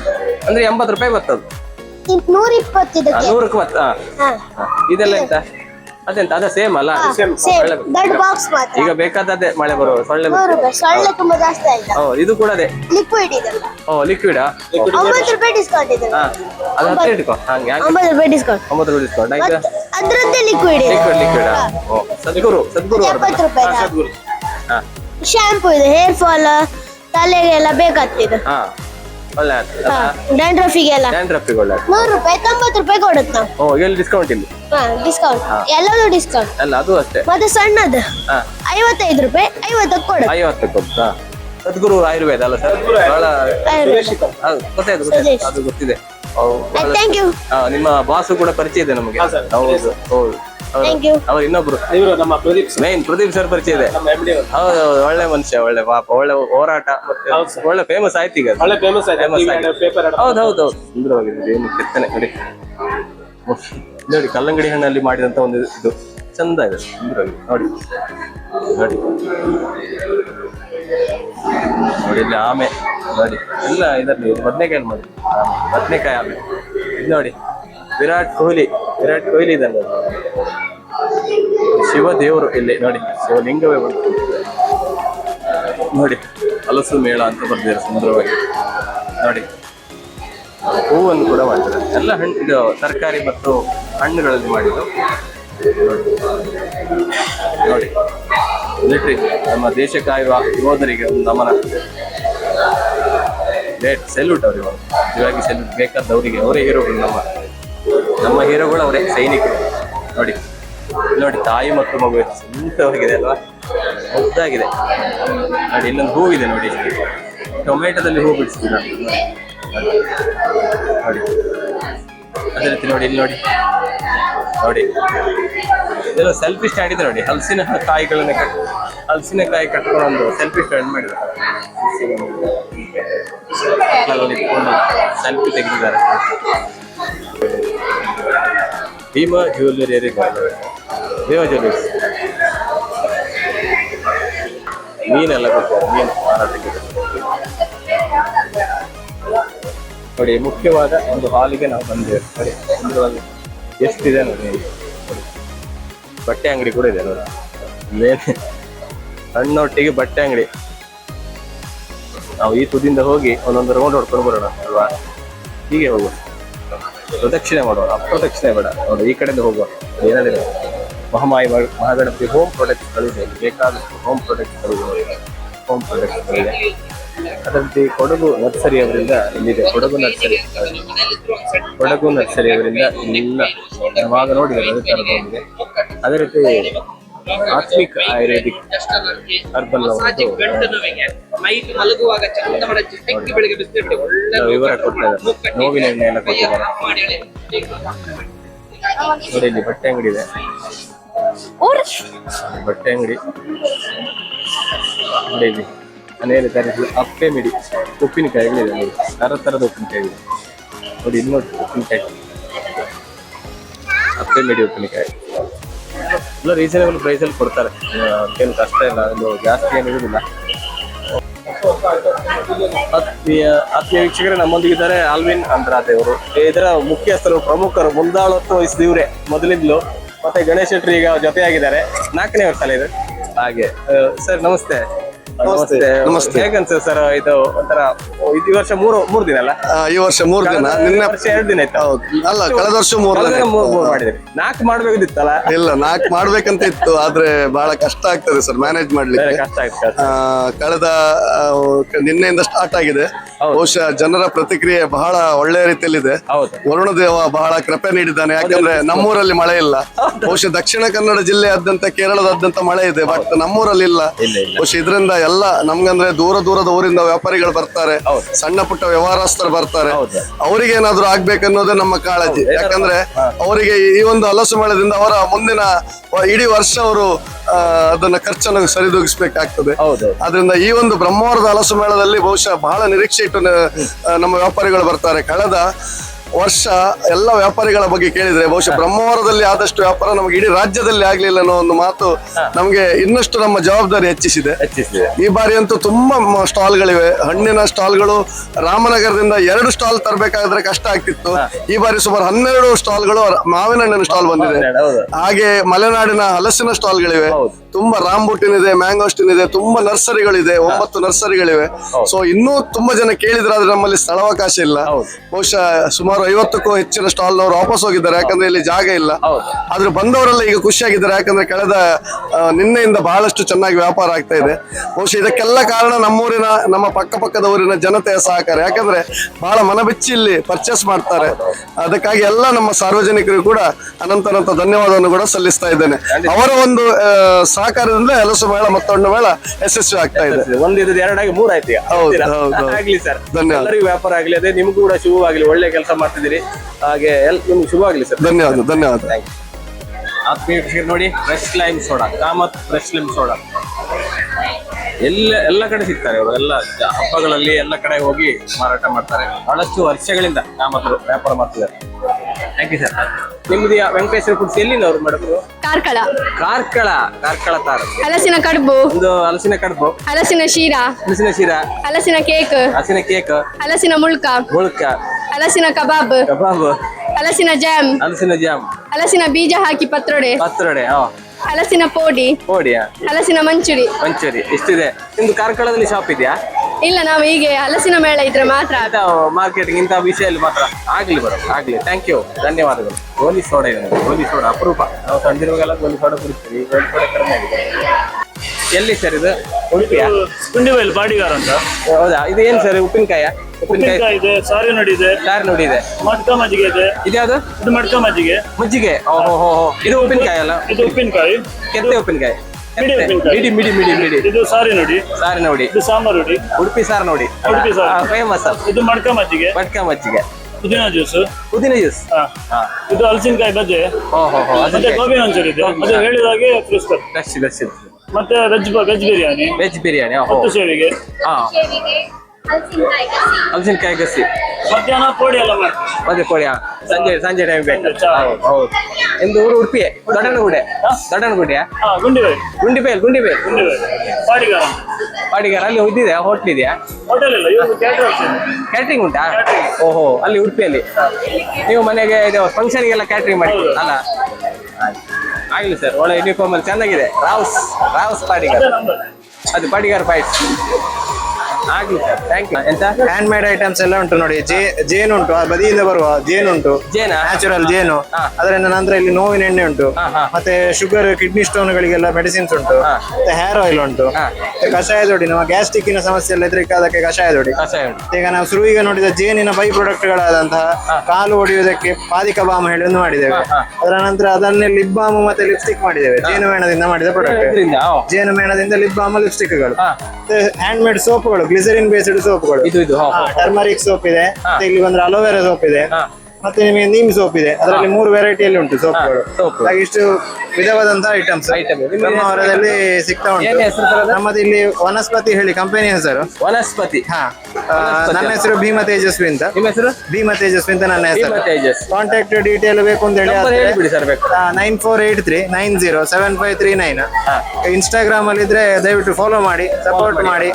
ಅಂದ್ರೆ ಎಂಬತ್ತು ರೂಪಾಯಿ ಬರ್ತದ. ನೂರ ಇಪ್ಪತ್ತು ಇದಕ್ಕೆ. ನೂರಕ್ಕೆ ಬತ್ತ ಹಾ. ಇದೆಲ್ಲ ಎಂತ? ಅದೆಂತ? ಅದ ಸೇಮ್ ಅಲ್ಲ? ಸೇಮ್ ದೊಡ್ಡ ಬಾಕ್ಸ್ ಮಾತ್ರ. ಈಗ ಬೇಕಾದದ್ದೇ ಮಳೆ ಬರುವ ಸೊಳ್ಳೆ ನೂರು ರೂಪಾಯಿ ಸೊಳ್ಳೆ ತುಂಬಾ ಜಾಸ್ತಿ ಆಯ್ತಾ? ಓ ಇದು ಕೂಡ ಅದೇ. ಲಿಕ್ವಿಡ್ ಇದೆ. ಓ ಲಿಕ್ವಿಡ್ ಒಂಬತ್ತು ರೂಪಾಯಿ ಡಿಸ್ಕೌಂಟ್ ಇದೆ. ಅದು ಹತ್ರ ಇಟ್ಕೋ. ಹಂಗೆ ಒಂಬತ್ತು ರೂಪಾಯಿ ಡಿಸ್ಕೌಂಟ್ ಒಂಬತ್ತು ರೂಪಾಯಿ ಡಿಸ್ಕೌಂಟ್ ಆಯ್ತಾ? ಅದ್ರದ್ದೇ ಲಿಕ್ವಿಡ್ ಇದೆ. ಲಿಕ್ವಿಡ್ ಲಿಕ್ವಿಡ್ ಓ ಸದ್ಗುರು ಸದ್ಗುರು. ಎಪ್ಪತ್ತು ರೂಪಾಯಿ ಸದ್ಗುರು. ಹಾ. ಶಾಂಪೂ ಇದೆ ಹೇರ್ ಫಾಲ್ ತಲೆಗೆಲ್ಲ ಬೇಕಾಗ್ತಿದೆ. ಹಾ. ಒಳ್ಳೆ ಆಗ್ತದೆ ಡ್ಯಾಂಡ್ರಫಿಗೆಲ್ಲ. ಡ್ಯಾಂಡ್ರಫಿಗೆ ಒಳ್ಳೆ ಆಗ್ತದೆ. ನೂರು ರೂಪಾಯಿ ತೊಂಬತ್ತು ರೂಪಾಯಿ ಕೊಡುತ್ತೆ? ನಾವು ಓ ಎಲ್ಲಿ ಡಿಸ್ಕೌಂಟ್ ಇಲ್ಲಿ? ಹಾ ಡಿಸ್ಕೌಂಟ್ ಎಲ್ಲದೂ ಡಿಸ್ಕೌಂಟ್ ಅಲ್ಲ ಅದು ಅಷ್ಟೇ. ಮತ್ತೆ ಸಣ್ಣದು ಹಾ. ಐವತ್ತೈದು ರೂಪಾಯಿ ಐವತ್ತಕ್ಕೆ ಕೊಡುತ್ತೆ ಐವತ್ತು ಕೊಡ್ತಾ ಸದ್ಗುರು ಆಯುರ್ವೇದ ಅಲ್ಲ ಸರ್? ಬಹಳ ಆಯುರ್ವೇದ. ಹೌದು, ಗೊತ್ತಾಯ್ತು ಗೊತ್ತಾಯ್ತು ಅದು ಗೊತ್ತಿದೆ. ಅವ್ರು ಥ್ಯಾಂಕ್ ಯು ಆ, ನಿಮ್ಮ ಬಾಸು ಕೂಡ ಪರಿಚಯ ಇದೆ ನಮಗೆ. ಹೌದು ಹೌದು. ಅವ್ರು- ಇನ್ನೊಬ್ರು. ಇವರು ನಮ್ಮ ಪ್ರದೀಪ್ ಮೇನ್ ಪ್ರದೀಪ್ ಸರ್ ಪರಿಚಯ ಇದೆ. ನಮ್ಮ ಎಂ ಡಿ ಅವರು. ಹೌದು ಹೌದು ಒಳ್ಳೆ ಮನುಷ್ಯ ಒಳ್ಳೆ ಪಾಪ ಒಳ್ಳೆ ಹೋರಾಟ. ಮತ್ತೆ ಒಳ್ಳೆ ಫೇಮಸ್ ಆಯ್ತು ಈಗ ಹೌದೌದು ಒಳ್ಳೆ ಫೇಮಸ್ ಆಯ್ತು. Famous TV ಆಗಿದೆ. ಪೇಪರ್ ಹೌದು ಹೌದು ಹೌದು. ಸುಂದರವಾಗಿದೆ. ಏನು ಕೆತ್ತನೆ ನೋಡಿ. ನೋಡಿ ಕಲ್ಲಂಗಡಿ ಹಣ್ಣಲ್ಲಿ ಮಾಡಿದಂತ ಒಂದು ಇದು. ಚಂದ ಇದೆ. ಸುಂದರವಾಗಿದೆ. ನೋಡಿ. ನೋಡಿ. ನೋಡಿ ಇಲ್ಲಿ ಆಮೆ. ನೋಡಿ. ಎಲ್ಲ ಇದರಲ್ಲಿ ಬದನೆಕಾಯಿ ಮಾಡಿ ಬದನೆಕಾಯಿ ಆಮೆ. ಇದು ನೋಡಿ. ವಿರಾಟ್ ಕೊಹ್ಲಿ ವಿರಾಟ್ ಕೊಹ್ಲಿ ಇದನ್ನು. ಶಿವ ದೇವರು ಇಲ್ಲಿ ನೋಡಿ, ಶಿವಲಿಂಗವೇ ಬಂತು. ನೋಡಿ ಹಲಸು ಮೇಳ ಅಂತ ಬರ್ದಿದ್ದಾರೆ ಸುಂದರವಾಗಿ. ನೋಡಿ, ಹೂವನ್ನು ಕೂಡ ಮಾಡಿದ್ದಾರೆ ಎಲ್ಲ ಹಣ್ಣು, ಇದು ತರಕಾರಿ ಮತ್ತು ಹಣ್ಣುಗಳಲ್ಲಿ ಮಾಡಿದ್ದು. ನೋಡಿ ಮಿಲಿಟರಿ ನಮ್ಮ ದೇಶ ಕಾಯುವ ಯೋಧರಿಗೆ ಒಂದು ನಮನ. ಗ್ರೇಟ್ ಸೆಲ್ಯೂಟ್ ಅವರಿಗೆ ಇವಾಗ. ಸೆಲ್ಯೂಟ್ ಬೇಕಾದವರಿಗೆ, ಅವರೇ ಹೀರೋಗಳು ನಮ್ಮ. ನಮ್ಮ ಹೀರೋಗಳು ಅವರೇ, ಸೈನಿಕರು. ನೋಡಿ ನೋಡಿ, ತಾಯಿ ಮತ್ತು ಮಗು ಸುಂದರವಾಗಿದೆ ಅಲ್ವಾ? ಮುದ್ದಾಗಿದೆ ನೋಡಿ, ಇಲ್ಲೊಂದು ಹೂವಿದೆ ನೋಡಿ. ಟೊಮೆಟೊದಲ್ಲಿ ಹೂ ಬಿಡಿಸಿದ್ರು ನೋಡಿ. ಅದೇ ರೀತಿ ನೋಡಿ, ಇಲ್ಲಿ ನೋಡಿ. ನೋಡಿ. ಇದೆಲ್ಲ ಸೆಲ್ಫಿ ಸ್ಟ್ಯಾಂಡ್ ಇದೆ ನೋಡಿ. ಹಲಸಿನ ಕಾಯಿಗಳನ್ನ ಕಟ್ ಹಲಸಿನಕಾಯಿ ಕಟ್ಕೊಂಡು ಒಂದು ಸೆಲ್ಫಿ ಸ್ಟ್ಯಾಂಡ್ ಮಾಡಿದ್ದಾರೆ. ಸೆಲ್ಫಿ ತೆಗೆದಿದ್ದಾರೆ. ಭೀಮಾ ಜ್ಯುವೆಲ್ಲರಿ ಭೀಮಾ ಜ್ಯುವೆಲ್ಲರ್ಸ್ ಮೀನೆಲ್ಲ ಕೊಡ್ತಾರೆ, ಮೀನು ಮಾರಾಟಕ್ಕೆ. ನೋಡಿ, ಮುಖ್ಯವಾದ ಒಂದು ಹಾಲಿಗೆ ನಾವು ಬಂದೇವೆ. ನೋಡಿ ಸುಂದರವಾಗಿ ಎಷ್ಟಿದೆ ನೋಡಿ. ಬಟ್ಟೆ ಅಂಗಡಿ ಕೂಡ ಇದೆ ನೋಡಿ. ಮೇಲೆ ಹಣ್ಣೊಟ್ಟಿಗೆ ಬಟ್ಟೆ ಅಂಗಡಿ. ನಾವು ಈ ತುದಿಯಿಂದ ಹೋಗಿ ಒಂದೊಂದು ರೌಂಡ್ ಹೊಡ್ಕೊಂಡು ಬರೋಣ ಅಲ್ವಾ? ಹೀಗೆ ಹೋಗುವ ಪ್ರದಕ್ಷಿಣೆ ಮಾಡೋಣ ಅಪ್ರದಕ್ಷಿಣೆ ಬೇಡ. ನೋಡಿ, ಈ ಕಡೆಯಿಂದ ಹೋಗುವ. ಏನಿದೆ ಮಹಾಮಾಯಿ ಮಹ- ಮಹಾಗಣಪತಿ ಹೋಮ್ ಪ್ರಾಡಕ್ಟ್ ಇಲ್ಲಿ ಬೇಕಾದಷ್ಟು ಹೋಮ್ ಪ್ರಾಡಕ್ಟ್ಸ್ಗಳಿದೆ ಹೋಮ್ ಪ್ರಾಡಕ್ಟ್ಸ್ಗಳಿದೆ ಅದರಂತೆ ಕೊಡಗು ನರ್ಸರಿ ಅವರಿಂದ ಇಲ್ಲಿದೆ. ಕೊಡಗು ನರ್ಸರಿ. ಕೊಡಗು ನರ್ಸರಿ ಅವರಿಂದ ಇಲ್ಲ ಯಾವಾಗ ಬಂದಿದೆ. ಅದೇ ರೀತಿ ಆತ್ಮಿಕ್ ಆಯುರ್ವೇದಿಕ್ ಅರ್ಬನ್ ಮಲಗುವಾಗ ಚಂದ ತೆಗ್ದು ಬೆಳಿಗ್ಗೆ ಬಿಸಿಲು ಒಳ್ಳೆ ವಿವರ ಕೊಡ್ತಾರೆ ನೋವಿನ ಎಣ್ಣೆ ಎಲ್ಲ ಕೊಟ್ಟಿದ್ದಾರೆ ನೋಡಿ ಇಲ್ಲಿ ಬಟ್ಟೆ ಅಂಗಡಿ ಇದೆ. ಬಟ್ಟೆ ಅಂಗಡಿ. ನೋಡಿ ಇಲ್ಲಿ ಮನೆಯಲ್ಲಿ ತರಿಸಿದ ಅಪ್ಪೆ ಮಿಡಿ ಉಪ್ಪಿನಕಾಯಿಗಳಿದೆ. ನೋಡಿ ತರ ಥರದ ಉಪ್ಪಿನಕಾಯಿ ಇದೆ ನೋಡಿ ಇಲ್ಲಿ ನೋಡಿ ಉಪ್ಪಿನಕಾಯಿ. ಅಪ್ಪೆ ಮಿಡಿ ಉಪ್ಪಿನಕಾಯಿ. ಎಲ್ಲ ರೀಸನೇಬಲ್ ಪ್ರೈಸಲ್ಲಿ ಕೊಡ್ತಾರೆ. ಏನು ಕಷ್ಟ ಇಲ್ಲ ಅದು ಜಾಸ್ತಿ ಏನು ಇರುವುದಿಲ್ಲ ಆತ್ಮೀಯ ಆತ್ಮೀಯ ವೀಕ್ಷಕರೇ, ನಮ್ಮೊಂದಿಗಿದ್ದಾರೆ ಆಲ್ವಿನ್ ಅಂದ್ರಾತೆ ಅವರು ಇದರ ಮುಖ್ಯಸ್ಥರು, ಪ್ರಮುಖರು ಮುಂದಾಳತ್ವ ವಹಿಸಿದ ಇವರೇ ಮೊದಲಿಂದಲೂ. ಮತ್ತೆ ಗಣೇಶ್ ಶೆಟ್ಟಿ ಈಗ ಜೊತೆಯಾಗಿದ್ದಾರೆ. ನಾಲ್ಕನೇ ವರ್ಷ ಇದು? ಹಾಗೆ. ಸರ್, ನಮಸ್ತೆ. ನಮಸ್ತೆ. ನಮಸ್ತೆ. ಹೇಗನ್ಸ ಸರ್ ಇದು ಒಂಥರ ಇದು ಈ ವರ್ಷ ಮೂರು ಮೂರು ದಿನ ಅಲ್ಲ? ಆ, ಈ ವರ್ಷ ಮೂರು ದಿನ. ನಿನ್ನೆ ವರ್ಷ ಎರಡು ದಿನ ಆಯ್ತು? ಹೌದು. ಅಲ್ಲ ಕಳೆದ ವರ್ಷ ಮೂರು ಕಳೆದ ದಿನ ಮೂರು ಮೂರು ಮಾಡಿದ್ರಿ ನಾಲ್ಕು ಮಾಡ್ಬೇಕಿತ್ತಲ್ಲ ಇಲ್ಲ ನಾಲ್ಕು ಮಾಡ್ಬೇಕಂತ ಇತ್ತು ಆದ್ರೆ ಬಹಳ ಕಷ್ಟ ಆಗ್ತದೆ ಸರ್ ಮ್ಯಾನೇಜ್ ಬೇರೆ ಮಾಡ್ಲಿಕ್ಕೆ. ಕಷ್ಟ ಆಯ್ತು. ಆ, ಕಳೆದ ಆ, ನಿನ್ನೆಯಿಂದ ಸ್ಟಾರ್ಟ್ ಆಗಿದೆ. ಬಹುಶಃ ಜನರ ಪ್ರತಿಕ್ರಿಯೆ ಬಹಳ ಒಳ್ಳೆಯ ರೀತಿಯಲ್ಲಿದೆ. ಹೌದು. ವರುಣ ದೇವ ಬಹಳ ಕೃಪೆ ನೀಡಿದ್ದಾನೆ ಯಾಕಂದ್ರೆ ನಮ್ಮೂರಲ್ಲಿ ಮಳೆ ಇಲ್ಲ. ಬಹುಶಃ ದಕ್ಷಿಣ ಕನ್ನಡ ಜಿಲ್ಲೆ ಜಿಲ್ಲೆಯಾದ್ಯಂತ ಕೇರಳದಾದ್ಯಂತ ಮಳೆ ಇದೆ ಬಟ್ ನಮ್ಮೂರಲ್ಲಿ ಇಲ್ಲ ಇಲ್ಲ, ಇಲ್ಲ. ಬಹುಶಃ ಇದರಿಂದ ಎಲ್ಲ ನಮ್ಗಂದ್ರೆ ದೂರ ದೂರದ ಊರಿಂದ ವ್ಯಾಪಾರಿಗಳು ಬರ್ತಾರೆ. ಸಣ್ಣ ಪುಟ್ಟ ವ್ಯವಹಾರಸ್ಥರು ಬರ್ತಾರೆ. ಅವರಿಗೆ ಏನಾದ್ರು ಆಗ್ಬೇಕನ್ನೋದೇ ನಮ್ಮ ಕಾಳಜಿ. ಯಾಕಂದ್ರೆ ಅವರಿಗೆ ಈ ಒಂದು ಹಲಸು ಮೇಳದಿಂದ ಅವರ ಮುಂದಿನ ಇಡೀ ವರ್ಷ ಅವರು ಅದನ್ನ ಖರ್ಚನ್ನು ಸರಿದೂಗಿಸ್ಬೇಕಾಗ್ತದೆ. ಹೌದು. ಆದ್ರಿಂದ ಈ ಒಂದು ಬ್ರಹ್ಮಾವರದ ಹಲಸು ಮೇಳದಲ್ಲಿ ಬಹುಶಃ ಬಹಳ ನಿರೀಕ್ಷೆ ಇಟ್ಟು ನಮ್ಮ ವ್ಯಾಪಾರಿಗಳು ಬರ್ತಾರೆ. ಕಳೆದ ವರ್ಷ ಎಲ್ಲ ವ್ಯಾಪಾರಿಗಳ ಬಗ್ಗೆ ಕೇಳಿದ್ರೆ ಬಹುಶಃ ಬ್ರಹ್ಮವರದಲ್ಲಿ ಆದಷ್ಟು ವ್ಯಾಪಾರ ನಮಗೆ ಇಡೀ ರಾಜ್ಯದಲ್ಲಿ ಆಗ್ಲಿಲ್ಲ ಅನ್ನೋ ಒಂದು ಮಾತು ನಮಗೆ ಇನ್ನಷ್ಟು ನಮ್ಮ ಜವಾಬ್ದಾರಿ ಹೆಚ್ಚಿಸಿದೆ. ಈ ಬಾರಿ ಅಂತೂ ತುಂಬಾ ಸ್ಟಾಲ್ ಸ್ಟಾಲ್ಗಳಿವೆ. ಹಣ್ಣಿನ ಸ್ಟಾಲ್ಗಳು ರಾಮನಗರದಿಂದ ಎರಡು ಸ್ಟಾಲ್ ತರಬೇಕಾದ್ರೆ ಕಷ್ಟ ಆಗ್ತಿತ್ತು. ಈ ಬಾರಿ ಸುಮಾರು ಹನ್ನೆರಡು ಸ್ಟಾಲ್ಗಳು ಮಾವಿನ ಹಣ್ಣಿನ ಸ್ಟಾಲ್ ಬಂದಿದೆ. ಹಾಗೆ ಮಲೆನಾಡಿನ ಹಲಸಿನ ಸ್ಟಾಲ್ಗಳಿವೆ. ತುಂಬಾ ರಾಂಬುಟಿನ್ ಇದೆ ಮ್ಯಾಂಗೋಸ್ಟಿನ್ ಇದೆ ತುಂಬಾ ನರ್ಸರಿಗಳಿದೆ ಒಂಬತ್ತು ನರ್ಸರಿಗಳಿವೆ. ಸೊ ಇನ್ನೂ ತುಂಬಾ ಜನ ಕೇಳಿದ್ರೆ ಆದ್ರೆ ನಮ್ಮಲ್ಲಿ ಸ್ಥಳಾವಕಾಶ ಇಲ್ಲ. ಬಹುಶಃ ಸುಮಾರು ಐವತ್ತಕ್ಕೂ ಹೆಚ್ಚಿನ ಸ್ಟಾಲ್ ನವರು ವಾಪಸ್ ಹೋಗಿದ್ದಾರೆ ಯಾಕಂದ್ರೆ ಇಲ್ಲಿ ಜಾಗ ಇಲ್ಲ. ಆದ್ರೆ ಬಂದವರೆಲ್ಲ ಈಗ ಖುಷಿಯಾಗಿದ್ದಾರೆ ಯಾಕಂದ್ರೆ ಕಳೆದ ನಿನ್ನೆಯಿಂದ ಬಹಳಷ್ಟು ಚೆನ್ನಾಗಿ ವ್ಯಾಪಾರ ಆಗ್ತಾ ಇದೆ. ಬಹುಶಃ ಇದಕ್ಕೆಲ್ಲ ಕಾರಣ ನಮ್ಮೂರಿನ ನಮ್ಮ ಪಕ್ಕ ಪಕ್ಕದ ಊರಿನ ಜನತೆಯ ಸಹಕಾರ. ಯಾಕಂದ್ರೆ ಬಹಳ ಮನಬಿಚ್ಚಿ ಇಲ್ಲಿ ಪರ್ಚೇಸ್ ಮಾಡ್ತಾರೆ. ಅದಕ್ಕಾಗಿ ಎಲ್ಲ ನಮ್ಮ ಸಾರ್ವಜನಿಕರು ಕೂಡ ಅನಂತ ಅನಂತ ಧನ್ಯವಾದವನ್ನು ಕೂಡ ಸಲ್ಲಿಸ್ತಾ ಇದ್ದೇನೆ. ಅವರ ಒಂದು ಸಹಕಾರದಿಂದ ಹಲಸು ಮೇಳ ಮತ್ತೊಂದು ಮೇಳ ಯಶಸ್ವಿ ಆಗ್ತಾ ಇದೆ. ಒಂದ್ ಎರಡಾಗಿ ಮೂರ್ ಆಯ್ತು ಈಗ. ಹೌದು, ಸರ್. ಧನ್ಯವಾದ. ವ್ಯಾಪಾರ ಆಗಲಿ ಅದೇ ನಿಮ್ಗೂ ಕೂಡ ಶುಭವಾಗಲಿ ಒಳ್ಳೆ ಕೆಲಸ ಮಾಡ್ತಿದ್ದೀರಿ. ಹಾಗೆ ಎಲ್ ನಿಮ್ಗೆ ಶುಭವಾಗಲಿ ಸರ್. ಧನ್ಯವಾದ ಧನ್ಯವಾದ. ಆತ್ಮೀಯ ನೋಡಿ fresh lime soda Kamath fresh lime soda ಎಲ್ಲ ಎಲ್ಲ ಕಡೆ ಸಿಗ್ತಾರೆ ಅವರು ಎಲ್ಲ ಹಬ್ಬಗಳಲ್ಲಿ ಎಲ್ಲ ಕಡೆ ಹೋಗಿ ಮಾರಾಟ ಮಾಡ್ತಾರೆ. ಬಹಳಷ್ಟು ವರ್ಷಗಳಿಂದ ಕಾಮತ್ರು ವ್ಯಾಪಾರ ಮಾಡ್ತಿದ್ದಾರೆ. ಥ್ಯಾಂಕ್ ಯು ಸರ್ ನಿಮ್ದು ಯಾ- ವೆಂಕಟೇಶ್ವರ ಫುಡ್ಸ್ ಎಲ್ಲಿನವರು ಮೇಡಮ್ ಕಾರ್ಕಳ. ಕಾರ್ಕಳ ಕಾರ್ಕಳ ತಾರ. ಹಲಸಿನ ಕಡುಬು. ಒಂದು ಹಲಸಿನ ಕಡುಬು. ಹಲಸಿನ ಶೀರಾ. ಹಲಸಿನ ಶಿರಾ. ಹಲಸಿನ ಕೇಕ್. ಹಲಸಿನ ಕೇಕ್. ಹಲಸಿನ ಮುಳ್ಕ. ಮುಳ್ಕ. ಹಲಸಿನ ಕಬಾಬ್. ಕಬಾಬ್. ಹಲಸಿನ ಜಾಮ್. ಹಲಸಿನ ಜಾಮ್. ಹಲಸಿನ ಬೀಜ ಹಾಕಿ ಪತ್ರೊಡೆ. ಪತ್ರೊಡೆ ಹಾ. ಹಲಸಿನ ಪೋಡಿ. ಕೋಡಿಯಾ ಹಲಸಿನ ಮಂಚೂರಿ. ಮಂಚೂರಿ. ಇಷ್ಟಿದೆ. ನಿಮ್ದು ಕಾರ್ಕಳದಲ್ಲಿ ಶಾಪ್ ಇದೆಯಾ? ಇಲ್ಲ ನಾವು ಹೀಗೆ ಹಲಸಿನ ಮೇಳ ಇದ್ರೆ ಮಾತ್ರ ಮಾರ್ಕೆಟಿಂಗ್ ಇಂತ ವಿಷಯಲ್ಲಿ ಮಾತ್ರ ಆಗ್ಲಿ ಬರೋದು ಆಗ್ಲಿ. ಥ್ಯಾಂಕ್ ಯು ಧನ್ಯವಾದಗಳು. ಗೋಲಿ ಸೋಡಾ ಇದೆ. ಗೋಲಿ ಸೋಡಾ ಅಪರೂಪ. ನಾವು ಸಂದಿರುವಾಗೆಲ್ಲ ಗೋಲಿ ಸೋಡಾ ಕುಡಿತೀವಿ ಗೋಲಿ ಸೋಡಾ ಕಡಿಮೆ ಆಗಿದೆ. ಎಲ್ಲಿ ಸರ್ ಇದು? ಉಡುಪಿಯ? ಗುಂಡಿಬೈಲ್ ಬಾಡಿಗಾರ ಅಂತ. ಹೌದಾ? ಇದು ಏನು ಸರ್ ಉಪ್ಪಿನಕಾಯ? ಉಪ್ಪಿನಕಾಯಿ ಇದೆ ಸಾರಿ ನೋಡಿ ಇದೆ. ಸಾರು ನೋಡಿ ಇದೆ. ಮಟ್ಕ ಮಜ್ಜಿಗೆ ಇದೆ. ಇದ್ಯಾವುದು? ಇದು ಮಟ್ಕ ಮಜ್ಜಿಗೆ. ಮಜ್ಜಿಗೆ? ಓಹೋ ಹೋ ಹೋ ಇದು ಉಪ್ಪಿನಕಾಯಿ ಅಲ್ಲ? ಇದು ಉಪ್ಪಿನಕಾಯಿ. ಕೆತ್ತೆ ಉಪ್ಪಿನಕಾಯಿ. ಮಿಡಿ. ಮಿಡಿ ಮಿಡಿ ಮಿಡಿ ಇದು ಸಾರಿ ನೋಡಿ. ಸಾರಿ ನೋಡಿ. ಇದು ಸಾಂಬಾರ್ ನೋಡಿ. ಉಡುಪಿ ಸಾರ್ ನೋಡಿ. ಉಡುಪಿ ಸಾರ್. ಫೇಮಸ್ ಇದು ಮಡ್ಕ ಮಜ್ಜಿಗೆ. ಮಡ್ಕ ಮಜ್ಜಿಗೆ. ಪುದೀನ ಜ್ಯೂಸ್ ಪುದೀನ ಜ್ಯೂಸ್ ಇದು ಹಲಸಿನಕಾಯಿ ಬಜ್ಜೆ. ಓ ಹೋ ಹೋ ಮತ್ತೆ ಗೋಬಿ ಮಂಚೂರಿ ಇದೆ. ಅದು ಹೇಳಿದಾಗೆ ಫ್ರೆಶ್ ಮತ್ತೆ veg veg biryani veg biryani ಹತ್ತು ಸೇವಿಗೆ ಹಾ. ಹಲಸಿನಕಾಯಿ ಗಸಿ ಮಧ್ಯಾಹ್ನ ಕೋಡಿ ಎಲ್ಲ ಕೊಡಿ. ಸಂಜೆ ಸಂಜೆ ಟೈಮ್ ಬೇಕು? ಹೌದು, ಹೌದು. ಎಂದು ಊರು ಉಡುಪಿಯೇ? ದೊಡ್ಡನಗುಡೆ ದೊಡ್ಡನಗುಡಿಯಾ ಗುಂಡಿಬೈಲ್. ಗುಂಡಿಬೇಲ್ ಪಾಡಿಗಾರ ಪಾಡಿಗಾರ ಅಲ್ಲಿ ಇದ್ದಿದೆ ಹೋಟ್ಲ್ ಇದೆಯಾ? ಹೋಟೆಲ್ ಇಲ್ಲ ಇವರು ಕ್ಯಾಟರರ್ಸ್ ಕ್ಯಾಟ್ರಿಂಗ್ ಉಂಟಾ? ಓಹೋ ಅಲ್ಲಿ ಉಡುಪಿಯಲ್ಲಿ. ನೀವು ಮನೆಗೆ ಇದು ಫಂಕ್ಷನ್ಗೆಲ್ಲ ಕ್ಯಾಟ್ರಿಂಗ್ ಮಾಡಿ ಅಲ್ಲ. ಆಗಲಿ ಸರ್ ಒಳ್ಳೆ ಯೂನಿಫಾರ್ಮ್ ಅಲ್ಲಿ ಚೆನ್ನಾಗಿದೆ. ರಾವ್ಸ್ ರಾವ್ಸ್ ಪಾಡಿಗಾರ್ ಅದು ಪಾಡಿಗಾರ್ ಪಾಯ್ಸ್. ಆಗ್ಲಿ ಸರ್ ಥ್ಯಾಂಕ್ ಯು ಎಂತ? ಹ್ಯಾಂಡ್ ಮೇಡ್ ಐಟಮ್ಸ್ ಎಲ್ಲ ಉಂಟು ನೋಡಿ. ಜೇ- ಜೇನು ಉಂಟು. ಆ ಬದಿಯಿಂದ ಬರುವ ಜೇನು ಉಂಟು. ಜೇನಾ? ನ್ಯಾಚುರಲ್ ಜೇನು. ಹಾ. ಅದರಿಂದ ನಂತರ ಇಲ್ಲಿ ನೋವಿನ ಎಣ್ಣೆ ಉಂಟು. ಹಾ, ಹಾ. ಮತ್ತೆ ಶುಗರ್ ಕಿಡ್ನಿ ಸ್ಟೋನ್ ಗಳಿಗೆಲ್ಲ ಮೆಡಿಸಿನ್ಸ್ ಉಂಟು. ಹಾ. ಮತ್ತೆ ಹೇರ್ ಆಯಿಲ್ ಉಂಟು. ಹಾ. ಮತ್ತೆ ಕಷಾಯ ಜೋಡಿ ನಮ್ಮ ಗ್ಯಾಸ್ಟ್ರಿಕ್ಕಿನ ಸಮಸ್ಯೆ ಎಲ್ಲ ಇದ್ರೆ ಅದಕ್ಕೆ ಕಷಾಯ ದೊಡಿ. ಕಷಾಯ ಉಂಟು ಈಗ ನಾವು ಶುರುವಿಗೆ ನೋಡಿದ ಜೇನಿನ ಬೈ ಪ್ರಾಡಕ್ಟ್ ಗಳಾದಂತಹ ಕಾಲು ಒಡೆಯುವುದಕ್ಕೆ ಪಾದಿಕ ಬಾಮ್ ಹೇಳಿ ಒಂದು ಮಾಡಿದ್ದೇವೆ. ಹಾ. ಅದರ ನಂತರ ಅದನ್ನೇ ಲಿಪ್ ಬಾಮ್ ಮತ್ತೆ ಲಿಪ್ಸ್ಟಿಕ್ ಮಾಡಿದ್ದೇವೆ. ಜೇನು ಮೇಣದಿಂದ ಮಾಡಿದ ಪ್ರಾಡಕ್ಟ್ ಇದರಿಂದ ಓ. ಜೇನು ಮೇಣದಿಂದ ಲಿಪ್ ಬಾಮ್ ಲಿಪ್ಸ್ಟಿಕ್ಗಳು. ಹಾ. ಹ್ಯಾಂಡ್ ಮೇಡ್ ಸೋಪ್ಗಳು ಗ್ಲಿಸರಿನ್ ಬೇಸ್ಡ್ ಸೋಪ್ಗಳು ಇದು ಇದು. ಟರ್ಮರಿಕ್ ಸೋಪ್ ಇದೆ ಮತ್ತೆ ಇಲ್ಲಿ ಬಂದ್ರೆ ಅಲೋವೆರಾ ಸೋಪ್ ಇದೆ ಮತ್ತೆ ನಿಮಗೆ ನೀಮ್ ಸೋಪ್ ಇದೆ. ಅದರಲ್ಲಿ ಮೂರು ವೆರೈಟಿಯಲ್ಲಿ ಉಂಟು ಸೋಪ್ಗಳು ಗಳು. ಹಾಗೆ ಇಷ್ಟು ವಿಧವಾದಂತಹ ಐಟಮ್ಸ್ ನಮ್ಮ ಹೊರದಲ್ಲಿ ಸಿಗ್ತಾ ಉಂಟು. ನಮ್ಮದು ಇಲ್ಲಿ ವನಸ್ಪತಿ ಹೇಳಿ ಕಂಪನಿ ಹೆಸರು ವನಸ್ಪತಿ. ಹಾ. ನನ್ನ ಹೆಸರು ಭೀಮ ತೇಜಸ್ವಿ ಅಂತ. ನಿಮ್ಮ ಹೆಸರು? ಭೀಮ ತೇಜಸ್ವಿ ಅಂತ ನನ್ನ ಹೆಸರು. ಕಾಂಟ್ಯಾಕ್ಟ್ ಡೀಟೇಲ್ ಬೇಕು ಅಂತ ಹೇಳಿ nine four eight three nine zero seven five three nine Instagram ಅಲ್ಲಿ ಇದ್ರೆ ದಯವಿಟ್ಟು ಫಾಲೋ ಮಾಡಿ ಸಪೋರ್ಟ್ ಮಾಡಿ.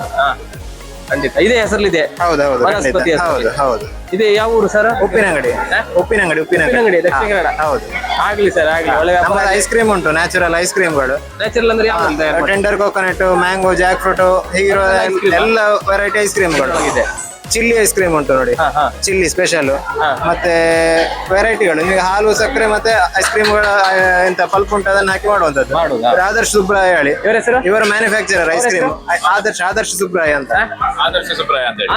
ಖಂಡಿತ. ಇದೇ ಹೆಸರಲ್ಲಿದೆ. ಹೌದು ಹೌದು ವನಸ್ಪತಿ ಖಂಡಿತ. ಹೌದು ಹೆಸರಲ್ಲಿ. ಹೌದು. ಇದೆ ಯಾವ ಊರು ಸರ್? ಉಪ್ಪಿನಂಗಡಿ. ಹಾ? ಉಪ್ಪಿನಂಗಡಿ ಉಪ್ಪಿನಂಗಡಿ, ಉಪ್ಪಿನಂಗಡಿ ದಕ್ಷಿಣ ಕನ್ನಡ. ಹೌದು. ಆಗ್ಲಿ ಸರ್ ಆಗ್ಲಿ. ಒಳ್ಳೆ ವ್ಯಾಪಾರ ಐಸ್ ಕ್ರೀಮ್ ಉಂಟು ನ್ಯಾಚುರಲ್ ಐಸ್ ಕ್ರೀಮ್ಗಳು ನ್ಯಾಚುರಲ್ ಅಂದ್ರೆ ಯಾವ tender coconut mango Jack fruit ಹೀಗಿರುವ cream. ಎಲ್ಲ ವೆರೈಟಿ ಐಸ್ ಕ್ರೀಮ್ಗಳು ಇದೆ ಚಿಲ್ಲಿ ಐಸ್ ಕ್ರೀಮ್ ಉಂಟು ನೋಡಿ. ಹಾ, ಹಾ. ಚಿಲ್ಲಿ ಸ್ಪೆಷಲ್ ಮತ್ತೆ ವೆರೈಟಿಗಳು ನಿಮಗೆ ಹಾಲು ಸಕ್ಕರೆ ಮತ್ತೆ ಐಸ್ ಕ್ರೀಮ್ ಎಂತ ಪಲ್ಪ್ ಉಂಟು ಅದನ್ನ ಹಾಕಿ ಮಾಡುವಂತದ್ದು. ಆದರ್ಶ್ ಆದರ್ಶ ಸುಬ್ರಾಯ ಹೇಳಿ. ಇವರ ಹೆಸರು? ಇವರ manufacturer ice cream Adarsh Adarsh Subraya ಅಂತ.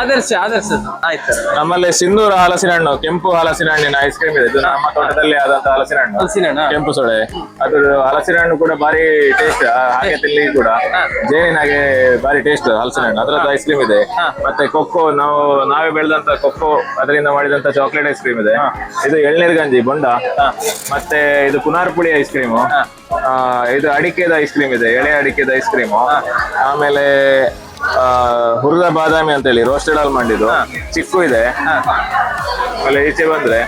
ಆದರ್ಶ ಆದರ್ಶ ಆಯ್ತು. ಸರ್ ನಮ್ಮಲ್ಲಿ ಸಿಂಧೂರ ಹಲಸಿನ ಹಣ್ಣು ಕೆಂಪು ಹಲಸಿನ ಹಣ್ಣಿನ ಐಸ್ ಕ್ರೀಮ್ ಇದೆ. ಇದು ನಮ್ಮ ತೋಟದಲ್ಲಿ ಆದಂತ ಹಲಸಿನ ಹಣ್ಣು ಹಲಸಿನ ಹಣ್ಣಾ? ಕೆಂಪು ಸೊಳೆ ಅದು ಹಲಸಿನ ಹಣ್ಣು ಕೂಡ ಬಾರಿ ಟೇಸ್ಟ್ ಹಾಗೆ ತಿನ್ಲಿ ಕೂಡ ಜೇನಿನಾಗೆ ಬಾರಿ ಟೇಸ್ಟ್ ಹಲಸಿನ ಹಣ್ಣು ಅದ್ರದ್ದು ಐಸ್ ಕ್ರೀಮ್ ಇದೆ. ಮತ್ತೆ ಕೊಕ್ಕೋ ನಾವು ನಾವೇ ಬೆಳೆದಂತ ಕೊಕ್ಕೋ ಅದರಿಂದ ಮಾಡಿದಂತ ಚಾಕ್ಲೇಟ್ ಐಸ್ ಕ್ರೀಮ್ ಇದೆ. ಇದು ಎಳ್ನೀರ್ ಗಂಜಿ ಬೊಂಡ. ಮತ್ತೆ ಇದು ಪುನಾರ್ ಪುಳಿ ಐಸ್ ಕ್ರೀಮು ಇದು ಅಡಿಕೆದ ಐಸ್ ಕ್ರೀಮ್ ಇದೆ ಎಳೆ ಅಡಿಕೆದ ಐಸ್ ಕ್ರೀಮು ಆಮೇಲೆ ಹುರಿದ ಬಾದಾಮಿ ಅಂತ ಹೇಳಿ ರೋಸ್ಟೆಡ್ ಆಲ್ ಇದು ಚಿಕ್ಕು ಇದೆ. ಆಮೇಲೆ ಈಚೆ ಬಂದ್ರೆ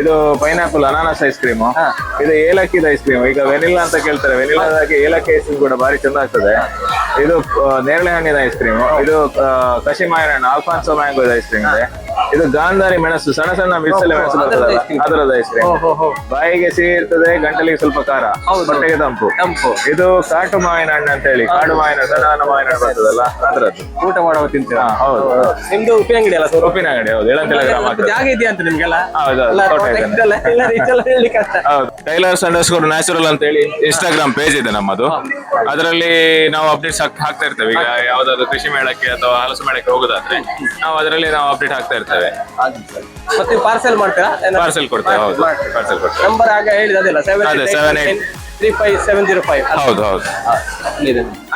ಇದು ಪೈನಾಪಲ್ ಅನಾನಸ್ ಐಸ್ ಕ್ರೀಮ್ ಇದು ಏಲಕ್ಕಿದ ಐಸ್ ಕ್ರೀಮ್ ಈಗ ವೆನಿಲ್ಲಾ ಅಂತ ಕೇಳ್ತಾರೆ. ವೆನಿಲ್ಲಾದಾಗೆ ಏಲಕ್ಕಿ ಐಸ್ ಕ್ರೀಮ್ ಕೂಡ ಭಾರಿ ಚಂದ ಆಗ್ತದೆ. ಇದು ನೇರಳೆ ಹಣ್ಣಿನ ಐಸ್ ಕ್ರೀಮ್ ಇದು ಕಸಿ ಹಣ್ಣು ಆಲ್ಫಾನ್ಸೋ ಮ್ಯಾಂಗೋ ಐಸ್ ಕ್ರೀಮ್ ಇದೆ. ಇದು ಗಾಂಧಾರಿ ಮೆಣಸು ಸಣ್ಣ ಸಣ್ಣ ಮಿರ್ಸಲೆ ಮೆಣಸು ಬರ್ತದಲ್ಲ? ಅದರದ ಐಸ್ ಕ್ರೀಮ್ ಬಾಯಿಗೆ ಸಿಹಿ ಇರ್ತದೆ ಗಂಟಲಿಗೆ ಸ್ವಲ್ಪ ಖಾರ. ಹೊಟ್ಟೆಗೆ ತಂಪು. ತಂಪು. ಇದು ಕಾಟು ಮಾವಿನ ಹಣ್ಣು ಅಂತ ಹೇಳಿ. ಕಾಡು ಮಾವಿನ ಹಣ್ಣು, ಸಣ್ಣ ಸಣ್ಣ ಮಾವಿನ ಹಣ್ಣು ಬರ್ತದಲ್ಲ ಅದರದ್ದು. ಊಟ ಮಾಡುವ ತಿಂತೀರಾ? ಹೌದು. ನಿಮ್ದು ಉಪ್ಪಿನ ಅಂಗಡಿ ಅಲ್ಲ ಸರ್? ಉಪ್ಪಿನ ಅಂಗಡಿ ಹೌದು. ಏಳಂತೆಲ್ಲ ಗ್ರಾಮ ಆಗ್ತದೆ. ಜಾಗ ಇದೆಯಾ ಅಂತ ನಿಮ್ಗೆಲ್ಲ? ಹೌದು, ಟೈಲರ್ಸ್ ಅಂಡರ್ಸ್ಕೋರ್ ನ್ಯಾಚುರಲ್ ಅಂತ ಹೇಳಿ ಇನ್ಸ್ಟಾಗ್ರಾಮ್ ಪೇಜ್ ಇದೆ ನಮ್ಮದು. ಅದರಲ್ಲಿ ನಾವು ಅಪ್ಡೇಟ್ಸ್ ಹಾಕ್ತಾ ಇರ್ತೇವೆ. ಈಗ ಯಾವ್ದಾದ್ರು ಕೃಷಿ ಮೇಳಕ್ಕೆ ಅಥವಾ ಹಲಸು ಮೇಳಕ್ಕೆ ಹೋಗೋದಾದ್ರೆ ನಾವು ಅದರಲ್ಲಿ ನಾವು ಅಪ್ಡೇಟ್ ಹಾಕ್ತಾ ಇರ್ತೇವೆ. ಮತ್ತೆ ಪಾರ್ಸೆಲ್ ಮಾಡ್ತೀರಾ? ಪಾರ್ಸೆಲ್ ಕೊಡ್ತೇವೆ ಹೌದು. ಪಾರ್ಸೆಲ್ ಕೊಡ್ತೇವೆ ನಂಬರ್ ಆಗ ಹೇಳಿದ ಅದೆಲ್ಲ seven. Three five seven zero five ಹೌದು ಹೌದು.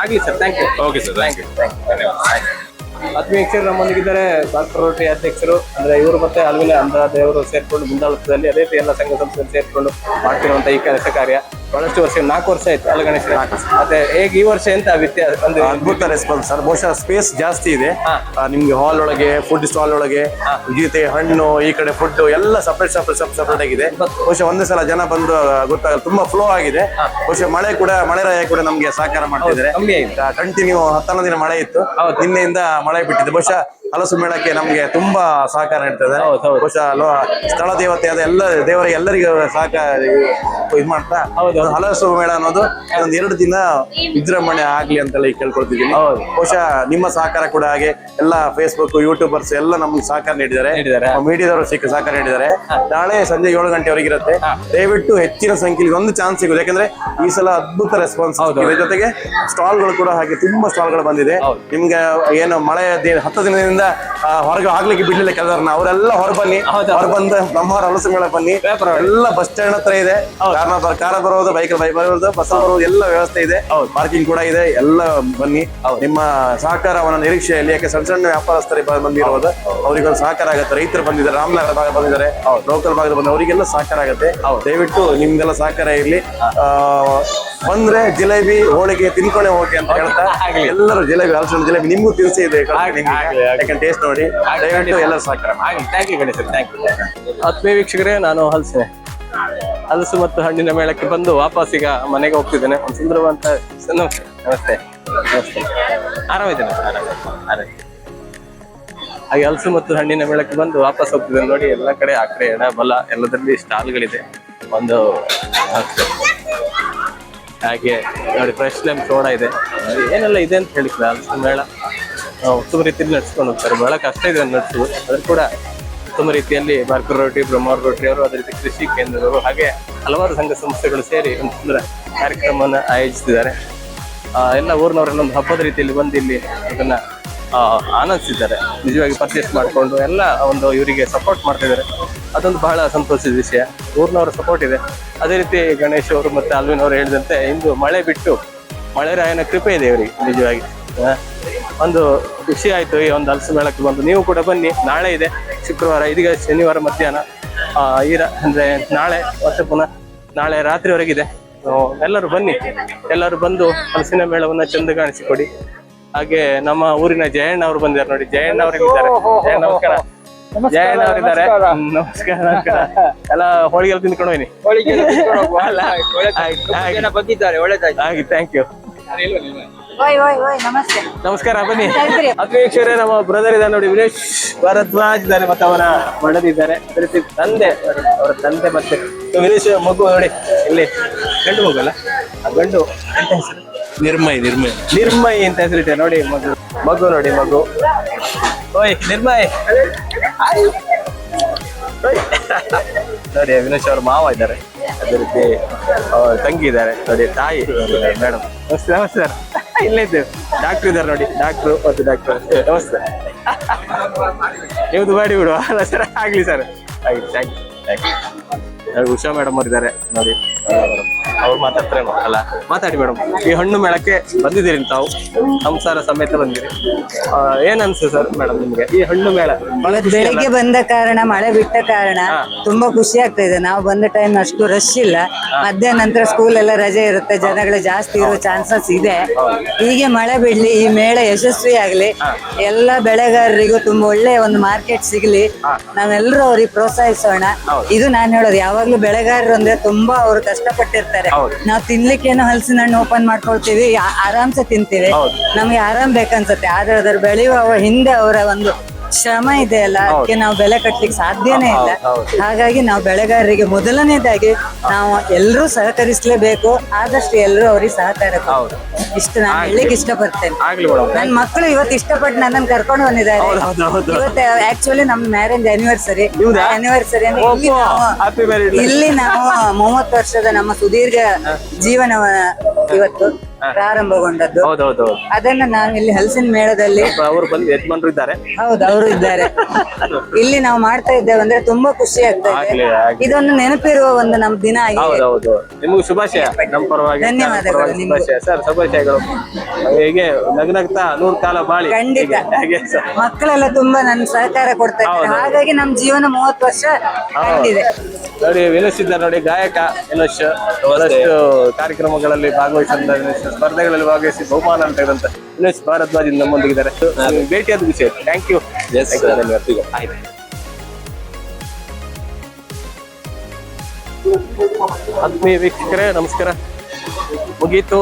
ಆಗಲಿ sir thank you okay sir thank you ಧನ್ಯವಾದ ಆತ್ಮೀಯಕ್ಷರು ನಮ್ಮೊಂದಿಗಿದ್ದಾರೆ. ಡಾಕ್ಟರ್ ರೋಟಿ ಅಧ್ಯಕ್ಷರು ಅಂದ್ರೆ ಇವರು ಮತ್ತೆ ಅಲ್ವಿನ ದೇವರು ಸೇರ್ಕೊಂಡು ಮುಂದಾಳತ್ವದಲ್ಲಿ ಅದೇ ರೀತಿ ಎಲ್ಲ ಸಂಘ ಸಂಸ್ಥೆ ಸೇರ್ಕೊಂಡು ಮಾಡ್ತಿರುವಂತ ಈ ಕೆಲಸ ಕಾರ್ಯ. ಬಹಳಷ್ಟು ವರ್ಷ ನಾಲ್ಕು ವರ್ಷ ಆಯ್ತು. ಅಲ್ಲ ಗಣೇಶ್ ಮತ್ತೆ ಹೇಗೆ ಈ ವರ್ಷ ಎಂತ ವ್ಯತ್ಯಾಸ ಒಂದು ಅದ್ಭುತ ರೆಸ್ಪಾನ್ಸ್ ಸರ್ ಬಹುಶಃ ಸ್ಪೇಸ್ ಜಾಸ್ತಿ ಇದೆ. ನಿಮ್ಗೆ ಹಾಲ್ ಒಳಗೆ ಫುಡ್ ಸ್ಟಾಲ್ ಒಳಗೆ ಗೀತೆ ಹಣ್ಣು ಈ ಕಡೆ ಫುಡ್ ಎಲ್ಲ ಸಪ್ರೇಟ್ ಸಪ್ರೇಟ್ ಸಪ್ರೇಟ್ ಆಗಿದೆ. ಬಹುಶಃ ಒಂದೇ ಸಲ ಜನ ಬಂದು ಗೊತ್ತಾಗಲ್ಲ ತುಂಬಾ ಫ್ಲೋ ಆಗಿದೆ. ಬಹುಶಃ ಮಳೆ ಕೂಡ ಮಳೆ ರಾಯ ಕೂಡ ನಮ್ಗೆ ಸಹಕಾರ ಮಾಡ್ತಿದ್ದಾರೆ. ಕಂಟಿನ್ಯೂ ಹತ್ತೊಂದು ದಿನ ಮಳೆ ಇತ್ತು. ನಿನ್ನೆಯಿಂದ ಮಳೆ ಬಿಟ್ಟಿದೆ. ಬಹುಶಃ ಹಲಸು ಮೇಳಕ್ಕೆ ನಮ್ಗೆ ತುಂಬಾ ಸಹಕಾರ ನೀಡ್ತದೆ. ಬಹುಶಃ ಸ್ಥಳ ದೇವತೆಯಾದ ಎಲ್ಲ ದೇವರಿಗೆ ಎಲ್ಲರಿಗೂ ಸಹಕಾರ ಇದು ಮಾಡ್ತಾ. ಹಲಸು ಮೇಳ ಅನ್ನೋದು ಒಂದು ಎರಡು ದಿನ ವಿಜೃಂಭಣೆ ಆಗ್ಲಿ ಅಂತೆಲ್ಲ ಈಗ ಕೇಳ್ಕೊಳ್ತಿದ್ದೀನಿ. ಬಹುಶಃ ನಿಮ್ಮ ಸಹಕಾರ ಕೂಡ ಹಾಗೆ ಎಲ್ಲ ಫೇಸ್ಬುಕ್ ಯೂಟ್ಯೂಬರ್ಸ್ ಎಲ್ಲ ನಮ್ಗೆ ಸಹಕಾರ ನೀಡಿದ್ದಾರೆ. ಮೀಡಿಯಾದವರು ಸಿಕ್ಕ ಸಹಕಾರ ನೀಡಿದ್ದಾರೆ. ನಾಳೆ ಸಂಜೆ ಏಳು ಗಂಟೆವರೆಗೆ ಇರುತ್ತೆ. ದಯವಿಟ್ಟು ಹೆಚ್ಚಿನ ಸಂಖ್ಯೆಯಲ್ಲಿ ಒಂದು ಚಾನ್ಸ್ ಸಿಗುದು ಯಾಕಂದ್ರೆ ಈ ಸಲ ಅದ್ಭುತ ರೆಸ್ಪಾನ್ಸ್ ಜೊತೆಗೆ ಜೊತೆಗೆ ಸ್ಟಾಲ್ಗಳು ಕೂಡ ಹಾಗೆ ತುಂಬಾ ಸ್ಟಾಲ್ಗಳು ಬಂದಿದೆ. ನಿಮ್ಗೆ ಏನು ಮಳೆ ಹತ್ತು ದಿನದಿಂದ ಹೊರಗೆ ಆಗ್ಲಿಕ್ಕೆ ಬಿಡ್ಲಿಲ್ಲ ಕೆಲವರನ್ನ. ಅವರೆಲ್ಲ ಹೊರ ಬನ್ನಿ. ಹೊರ ಬಂದು ನಮ್ಮವರ ಹಲಸು ಮೇಳ ಬನ್ನಿ. ಎಲ್ಲ ಬಸ್ ಸ್ಟ್ಯಾಂಡ್ ಹತ್ರ ಇದೆ. ಕಾರಣ ಕಾರ ಬರೋದು ಬೈಕ್ ಬೈಕ್ ಬರೋದು ಬಸ್ ಬರೋದು ಎಲ್ಲ ವ್ಯವಸ್ಥೆ ಇದೆ. ಪಾರ್ಕಿಂಗ್ ಕೂಡ ಇದೆ. ಎಲ್ಲ ಬನ್ನಿ. ನಿಮ್ಮ ಸಹಕಾರವನ್ನ ನಿರೀಕ್ಷೆಯಲ್ಲಿ ಯಾಕೆ ಸಣ್ಣ ಸಣ್ಣ ವ್ಯಾಪಾರಸ್ಥರಿಗೆ ಬಂದಿರೋದು ಅವರಿಗೊಂದು ಸಹಕಾರ ಆಗುತ್ತೆ. ರೈತರು ಬಂದಿದ್ದಾರೆ ರಾಮನಗರ ಭಾಗ ಬಂದಿದ್ದಾರೆ ಲೋಕಲ್ ಭಾಗದ ಬಂದ ಅವರಿಗೆಲ್ಲ ಸಹಕಾರ ಆಗುತ್ತೆ. ದಯವಿಟ್ಟು ನಿಮ್ದೆಲ್ಲ ಸಹಕಾರ ಇರಲಿ. ಆ, ಬಂದ್ರೆ ಜಿಲೇಬಿ ಹೋಳಿಗೆ ತಿನ್ಕೊಂಡೆ ಹೋಗಿ ಅಂತ ಹೇಳ್ತಾ ಎಲ್ಲರೂ ಜಿಲೇಬಿ ಹಲಸಿನ ಜಿಲೇಬಿ ನಿಮ್ಗೂ ತಿನ್ಸಿ ಇದೆ ಯಾಕಂದ್ರೆ ಟೇಸ್ಟ್ ನೋಡಿ ದಯವಿಟ್ಟು ಎಲ್ಲ ಸಹಕಾರ ಮಾಡಿ. Thank you Ganesh thank you ಆತ್ಮೀಯ ವೀಕ್ಷಕರೇ ನಾನು ಹಲಸೆ ಹಲಸು ಮತ್ತು ಹಣ್ಣಿನ ಮೇಳಕ್ಕೆ ಬಂದು ವಾಪಸ್ ಈಗ ಮನೆಗೆ ಹೋಗ್ತಿದ್ದೇನೆ. ಒಂದು ಸುಂದರವಂತ ನಮಸ್ತೆ. ನಮಸ್ತೆ. ನಮಸ್ತೆ. ಆರಾಮಿದ್ದೇನೆ. ಆರಾಮ ಆರಾಮ ಹಾಗೆ ಹಲಸು ಮತ್ತು ಹಣ್ಣಿನ ಮೇಳಕ್ಕೆ ಬಂದು ವಾಪಸ್ ಹೋಗ್ತಿದ್ದೇನೆ. ನೋಡಿ ಎಲ್ಲ ಕಡೆ ಆ ಕಡೆ ಎಡ ಬಲ ಎಲ್ಲದರಲ್ಲಿ ಸ್ಟಾಲ್ಗಳಿದೆ. ಒಂದು. ಹಾಗೆ ನೋಡಿ ಫ್ರೆಶ್ ಲೈಮ್ ಸೋಡಾ ಇದೆ. ಏನೆಲ್ಲ ಇದೆ ಅಂತ ಹೇಳಿದ್ರೆ ಹಲಸಿನ ಮೇಳ. ಉತ್ತಮ ರೀತಿಯಲ್ಲಿ ನಡ್ಸ್ಕೊಂಡು ಹೋಗ್ತಾರೆ. ಬಹಳ ಕಷ್ಟ ಇದೆ ನಡೆಸುವುದು. ಅದ್ರ ಕೂಡ ಉತ್ತಮ ರೀತಿಯಲ್ಲಿ ಬಾರ್ಕರ್ ರೋಟಿ ಬ್ರಹ್ಮಾರ್ ರೋಟಿ ಅವರು ಅದೇ ರೀತಿ ಕೃಷಿ ಕೇಂದ್ರದವರು ಹಾಗೆ ಹಲವಾರು ಸಂಘ ಸಂಸ್ಥೆಗಳು ಸೇರಿ ಒಂದು ಸುಂದರ ಕಾರ್ಯಕ್ರಮವನ್ನು ಆಯೋಜಿಸಿದ್ದಾರೆ. ಎಲ್ಲ ಊರಿನವರೆಲ್ಲ ಒಂದು ಹಬ್ಬದ ರೀತಿಯಲ್ಲಿ ಬಂದು ಇಲ್ಲಿ ಅದನ್ನ ಆನಂದಿಸಿದ್ದಾರೆ. ನಿಜವಾಗಿ ಪರ್ಚೇಸ್ ಮಾಡಿಕೊಂಡು ಎಲ್ಲ ಒಂದು ಇವರಿಗೆ ಸಪೋರ್ಟ್ ಮಾಡ್ತಿದ್ದಾರೆ. ಅದೊಂದು ಬಹಳ ಸಂತೋಷದ ವಿಷಯ. ಊರಿನವರ ಸಪೋರ್ಟ್ ಇದೆ. ಅದೇ ರೀತಿ ಗಣೇಶ್ ಅವರು ಮತ್ತೆ ಅಲ್ವಿನ್ ಅವರು ಹೇಳಿದಂತೆ ಇಂದು ಮಳೆ ಬಿಟ್ಟು ಮಳೆ ರಾಯನ ಕೃಪೆ ಇದೆ ಇವರಿಗೆ ನಿಜವಾಗಿ. ಒಂದು ಖುಷಿ ಆಯ್ತು ಈ ಒಂದು ಹಲಸು ಮೇಳಕ್ಕೆ ಬಂದು. ನೀವು ಕೂಡ ಬನ್ನಿ. ನಾಳೆ ಇದೆ. ಶುಕ್ರವಾರ, ಇದೀಗ ಶನಿವಾರ ಮಧ್ಯಾಹ್ನ. ಈ ರಾ- ಅಂದ್ರೆ ನಾಳೆ, ಮತ್ತೆ ಪುನಃ ನಾಳೆ ರಾತ್ರಿವರೆಗಿದೆ. ಎಲ್ಲರೂ ಬನ್ನಿ. ಎಲ್ಲರೂ ಬಂದು ಹಲಸಿನ ಮೇಳವನ್ನ ಚಂದ ಕಾಣಿಸಿಕೊಡಿ ಹಾಗೆ ನಮ್ಮ ಊರಿನ ಜಯಣ್ಣ ಅವರು ಬಂದಿದ್ದಾರೆ ನೋಡಿ. ಜಯಣ್ಣ ಅವರು ಇದ್ದಾರೆ ಜಯಣ್ಣ ನಮಸ್ಕಾರ ಜಯಣ್ಣ ನಮಸ್ಕಾರ. ನಮಸ್ಕಾರ ಎಲ್ಲ ಹೋಳಿಗೆ ತಿನ್ಕೊಂಡು ಬನ್ನಿ ಹೋಳಿಗೆ ಹಾಗೆ ಥ್ಯಾಂಕ್ ಯು ಓಯ್ ಓಯ್ ಓಯ್ ನಮಸ್ತೆ. ನಮಸ್ಕಾರ ಬನ್ನಿ. ಅಧ್ಯಕ್ಷರೇ ನಮ್ಮ ಬ್ರದರ್ ಇದ್ದಾರೆ ನೋಡಿ ವಿನೇಶ್ ಭಾರದ್ವಾಜ್ ಇದ್ದಾರೆ ಮತ್ತೆ ಅವರ ರೀತಿ ತಂದೆ ಅವರ ತಂದೆ ಮತ್ತೆ ವಿನೇಶ್ ಮಗು ನೋಡಿ ಇಲ್ಲಿ ಗಂಡು ಮಗು ಅಲ್ಲ? ಆ ಗಂಡು ಎಂತ ಹೆಸರು? ನಿರ್ಮಯ್ ನಿರ್ಮಯ್. ನಿರ್ಮಯ್ ಅಂತ ಹೆಸರಿಟ್ಟೆ ನೋಡಿ ಮಗು. ಮಗು ನೋಡಿ ಮಗು. ಓಯ್ ನಿರ್ಮಯ್. ನೋಡಿ ಅವಿನಾಶ್ ಅವ್ರ ಮಾವ ಇದ್ದಾರೆ. ಅದೇ ರೀತಿ ಅವ್ರ ತಂಗಿ ಇದ್ದಾರೆ. ನೋಡಿ ತಾಯಿ ಮೇಡಮ್ ನಮಸ್ತೆ ನಮಸ್ತೆ. ಸರ್ ಇಲ್ಲೇ ಇದ್ದೇವೆ ಡಾಕ್ಟರ್ ಇದ್ದಾರೆ ನೋಡಿ. ಡಾಕ್ಟ್ರು ಮತ್ತು ಡಾಕ್ಟರ್ ನಮಸ್ತೆ. ನೀವು ಮಾಡಿ ಬಿಡುವ ಅಲ್ಲ ಸರ್ ಆಗ್ಲಿ ಸರ್ ಆಗ್ಲಿ thank you thank you Usha madam ಅವ್ರಿದ್ದಾರೆ. ನೋಡಿ ನೋಡಿ ಅವ್ರು ಮಾತಾಡ್ತಾರೇನೋ ಅಲ್ಲ ಮಾತಾಡಿ ಮೇಡಮ್ ಈ ಹಣ್ಣು ಮೇಳಕ್ಕೆ ಬಂದಿದ್ದೀರಿ ತಾವು? ಸಂಸಾರ ಸಮೇತ ಬಂದಿರಿ. ಏನ್ ಅನ್ಸುತ್ತೆ ಸರ್ ಮೇಡಮ್ ನಿಮ್ಗೆ? ಈ ಹಣ್ಣು ಮೇಳ ಬೆಳಿಗ್ಗೆ ಬಂದ ಕಾರಣ ಮಳೆ ಬಿಟ್ಟ ಕಾರಣ ತುಂಬಾ ಖುಷಿ ಆಗ್ತಾ ಇದೆ. ನಾವು ಬಂದ ಟೈಮ್ ಅಷ್ಟು ರಶ್ ಇಲ್ಲ. ಮಧ್ಯಾಹ್ನ ನಂತರ ಸ್ಕೂಲ್ ಎಲ್ಲ ರಜೆ ಇರುತ್ತೆ. ಜನಗಳು ಜಾಸ್ತಿ ಇರೋ ಚಾನ್ಸಸ್ ಇದೆ. ಹೀಗೆ ಮಳೆ ಬಿಡ್ಲಿ ಈ ಮೇಳ ಯಶಸ್ವಿ ಆಗ್ಲಿ. ಎಲ್ಲ ಬೆಳೆಗಾರರಿಗೂ ತುಂಬಾ ಒಳ್ಳೆ ಒಂದು ಮಾರ್ಕೆಟ್ ಸಿಗ್ಲಿ. ನಾವೆಲ್ಲರೂ ಅವ್ರಿಗೆ ಪ್ರೋತ್ಸಾಹಿಸೋಣ. ಇದು ನಾನು ಹೇಳೋದು ಯಾವಾಗ್ಲೂ ಬೆಳೆಗಾರರು ಅಂದ್ರೆ ತುಂಬಾ ಅವರು ಕಷ್ಟಪಟ್ಟಿರ್ತಾರೆ. ನಾವು ತಿನ್ಲಿಕ್ಕೇನೋ ಹಲಸಿನ ಹಣ್ಣು ಓಪನ್ ಮಾಡ್ಕೊಳ್ತೀವಿ ಆರಾಮ್ಸೆ ತಿಂತೀವಿ. ನಮ್ಗೆ ಆರಾಮ್ ಬೇಕನ್ಸುತ್ತೆ. ಆದ್ರೆ ಅದ್ರ ಬೆಳೆಯುವ ಹಿಂದೆ ಅವರ ಒಂದು ಶ್ರಮ ಇದೆ ಅಲ್ಲ ಅದಕ್ಕೆ ನಾವು ಬೆಲೆ ಕಟ್ಲಿಕ್ಕೆ ಸಾಧ್ಯನೇ ಇಲ್ಲ. ಹಾಗಾಗಿ ನಾವು ಬೆಳೆಗಾರರಿಗೆ ಮೊದಲನೇದಾಗಿ ನಾವು ಎಲ್ಲರೂ ಸಹಕರಿಸಲೇಬೇಕು. ಆದಷ್ಟು ಎಲ್ಲರೂ ಅವ್ರಿಗೆ ಸಹಕಾರ ಇಷ್ಟ ಇಷ್ಟು ನಾನು ಹೇಳಲಿಕ್ಕೆ ಇಷ್ಟಪಡ್ತೇನೆ. ಆಗ್ಲಿ ಮೇಡಮ್. ನನ್ ಮಕ್ಕಳು ಇವತ್ತು ಇಷ್ಟಪಟ್ಟು ನನ್ನನ್ನು ಕರ್ಕೊಂಡು ಬಂದಿದ್ದಾರೆ. ಹೌದು, ಹೌದು. ಇವತ್ತು ಆಕ್ಚುಲಿ ನಮ್ಮ ಮ್ಯಾರೇಜ್ ಆನಿವರ್ಸರಿ ಆನಿವರ್ಸರಿ ಅಂದ್ರೆ ಇಲ್ಲಿ ನಾವು ಇಲ್ಲಿ ನಾವು ಮೂವತ್ತು ವರ್ಷದ ನಮ್ಮ ಸುದೀರ್ಘ ಜೀವನ ಇವತ್ತು. ಪ್ರಾರಂಭಗೊಂಡದ್ದು. ಹೌದೌದು ಅದನ್ನ ನಾವು ಇಲ್ಲಿ ಹಲಸಿನ ಮೇಳದಲ್ಲಿ ಅವರು ಬಂದು ಯಜಮಾನರು ಇದ್ದಾರೆ. ಹೌದು ಅವರು ಇದ್ದಾರೆ. ಇಲ್ಲಿ ನಾವು ಮಾಡ್ತಾ ಇದ್ದೇವೆ ಅಂದ್ರೆ ತುಂಬಾ ಖುಷಿ ಆಗ್ತಾ ಇದೆ. ಆಗ್ಲಿ, ಆಗ್ಲಿ. ಇದೊಂದು ನೆನಪಿರುವ ಒಂದು ನಮ್ ದಿನ ಆಗಿದೆ. ಹೌದೌದು. ನಿಮಗೂ ಶುಭಾಶಯ. ನಮ್ಮ ಪರವಾಗಿ ಧನ್ಯವಾದಗಳು ನಮ್ಮ ಪರವಾಗಿ ನಿಮ್ಗೂ. ಶುಭಾಶಯ. ಸರ್ ಶುಭಾಶಯಗಳು. ಹೇಗೆ ನಗ್ನಗ್ತಾ ನೂರ್ ಕಾಲ ಬಾಳಿ. ಖಂಡಿತ. ಹೀಗೆ, ಹಾಗೆ ಸರ್. ಮಕ್ಕಳೆಲ್ಲ ತುಂಬಾ ನನ್ ಸಹಕಾರ ಕೊಡ್ತಾ ಇದ್ದಾರೆ. ಹೌದು. ಹಾಗಾಗಿ ನಮ್ ಜೀವನ ಮೂವತ್ತು ವರ್ಷ ಕಂಡಿದೆ. ನೋಡಿ ವಿನೋಶ್ ಇದ್ದಾರೆ ನೋಡಿ ಗಾಯಕ ವಿನೋಶ್ ಬಹಳಷ್ಟು ಕಾರ್ಯಕ್ರಮಗಳಲ್ಲಿ ಭಾಗವಹಿಸಿದ ಸ್ಪರ್ಧೆಗಳಲ್ಲಿ ಭಾಗವಹಿಸಿ ಬಹುಮಾನ ಅಂತ ಹೇಳಿದಂತೆ ಉಮೇಶ್ ಭಾರದ್ವಾಜ್ ನಮ್ಮೊಂದಿಗಿದ್ದಾರೆ. ಭೇಟಿಯಾದ ವಿಷಯ. ಥ್ಯಾಂಕ್ ಯು ಆತ್ಮೀಯ ವೀಕ್ಷಕರೇ ನಮಸ್ಕಾರ. ಮುಗೀತು.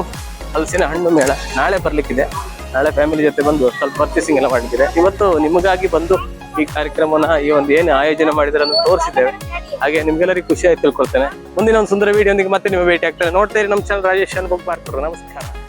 ಹಲಸಿನ ಹಣ್ಣು ಮೇಳ. ನಾಳೆ ಬರ್ಲಿಕ್ಕಿದೆ. ನಾಳೆ ಫ್ಯಾಮಿಲಿ ಜೊತೆ ಬಂದು ಸ್ವಲ್ಪ ಪರ್ಚೇಸಿಂಗ್ ಎಲ್ಲ ಮಾಡಿದ್ದೀರಾ ಇವತ್ತು ನಿಮಗಾಗಿ ಬಂದು ಈ ಕಾರ್ಯಕ್ರಮನ ಈ ಒಂದು ಏನು ಆಯೋಜನೆ ಮಾಡಿದ್ರೆ ತೋರಿಸಿದ್ದೇವೆ. ಹಾಗೆ ನಿಮ್ಗೆಲ್ಲರಿಗೂ ಖುಷಿಯಾಗಿ ತಿಳ್ಕೊಳ್ತೇನೆ. ಮುಂದಿನ ಒಂದು ಸುಂದರ ವಿಡಿಯೋನಿಗೆ ಮತ್ತೆ ನಿಮ್ಮ ಭೇಟಿ ಆಗ್ತಾರೆ ನೋಡ್ತಾ ಇರಿ ನಮ್ಮ ಚಾನಲ್ ರಾಜೇಶ್ ಅನುಭವ ನಮಸ್ಕಾರ.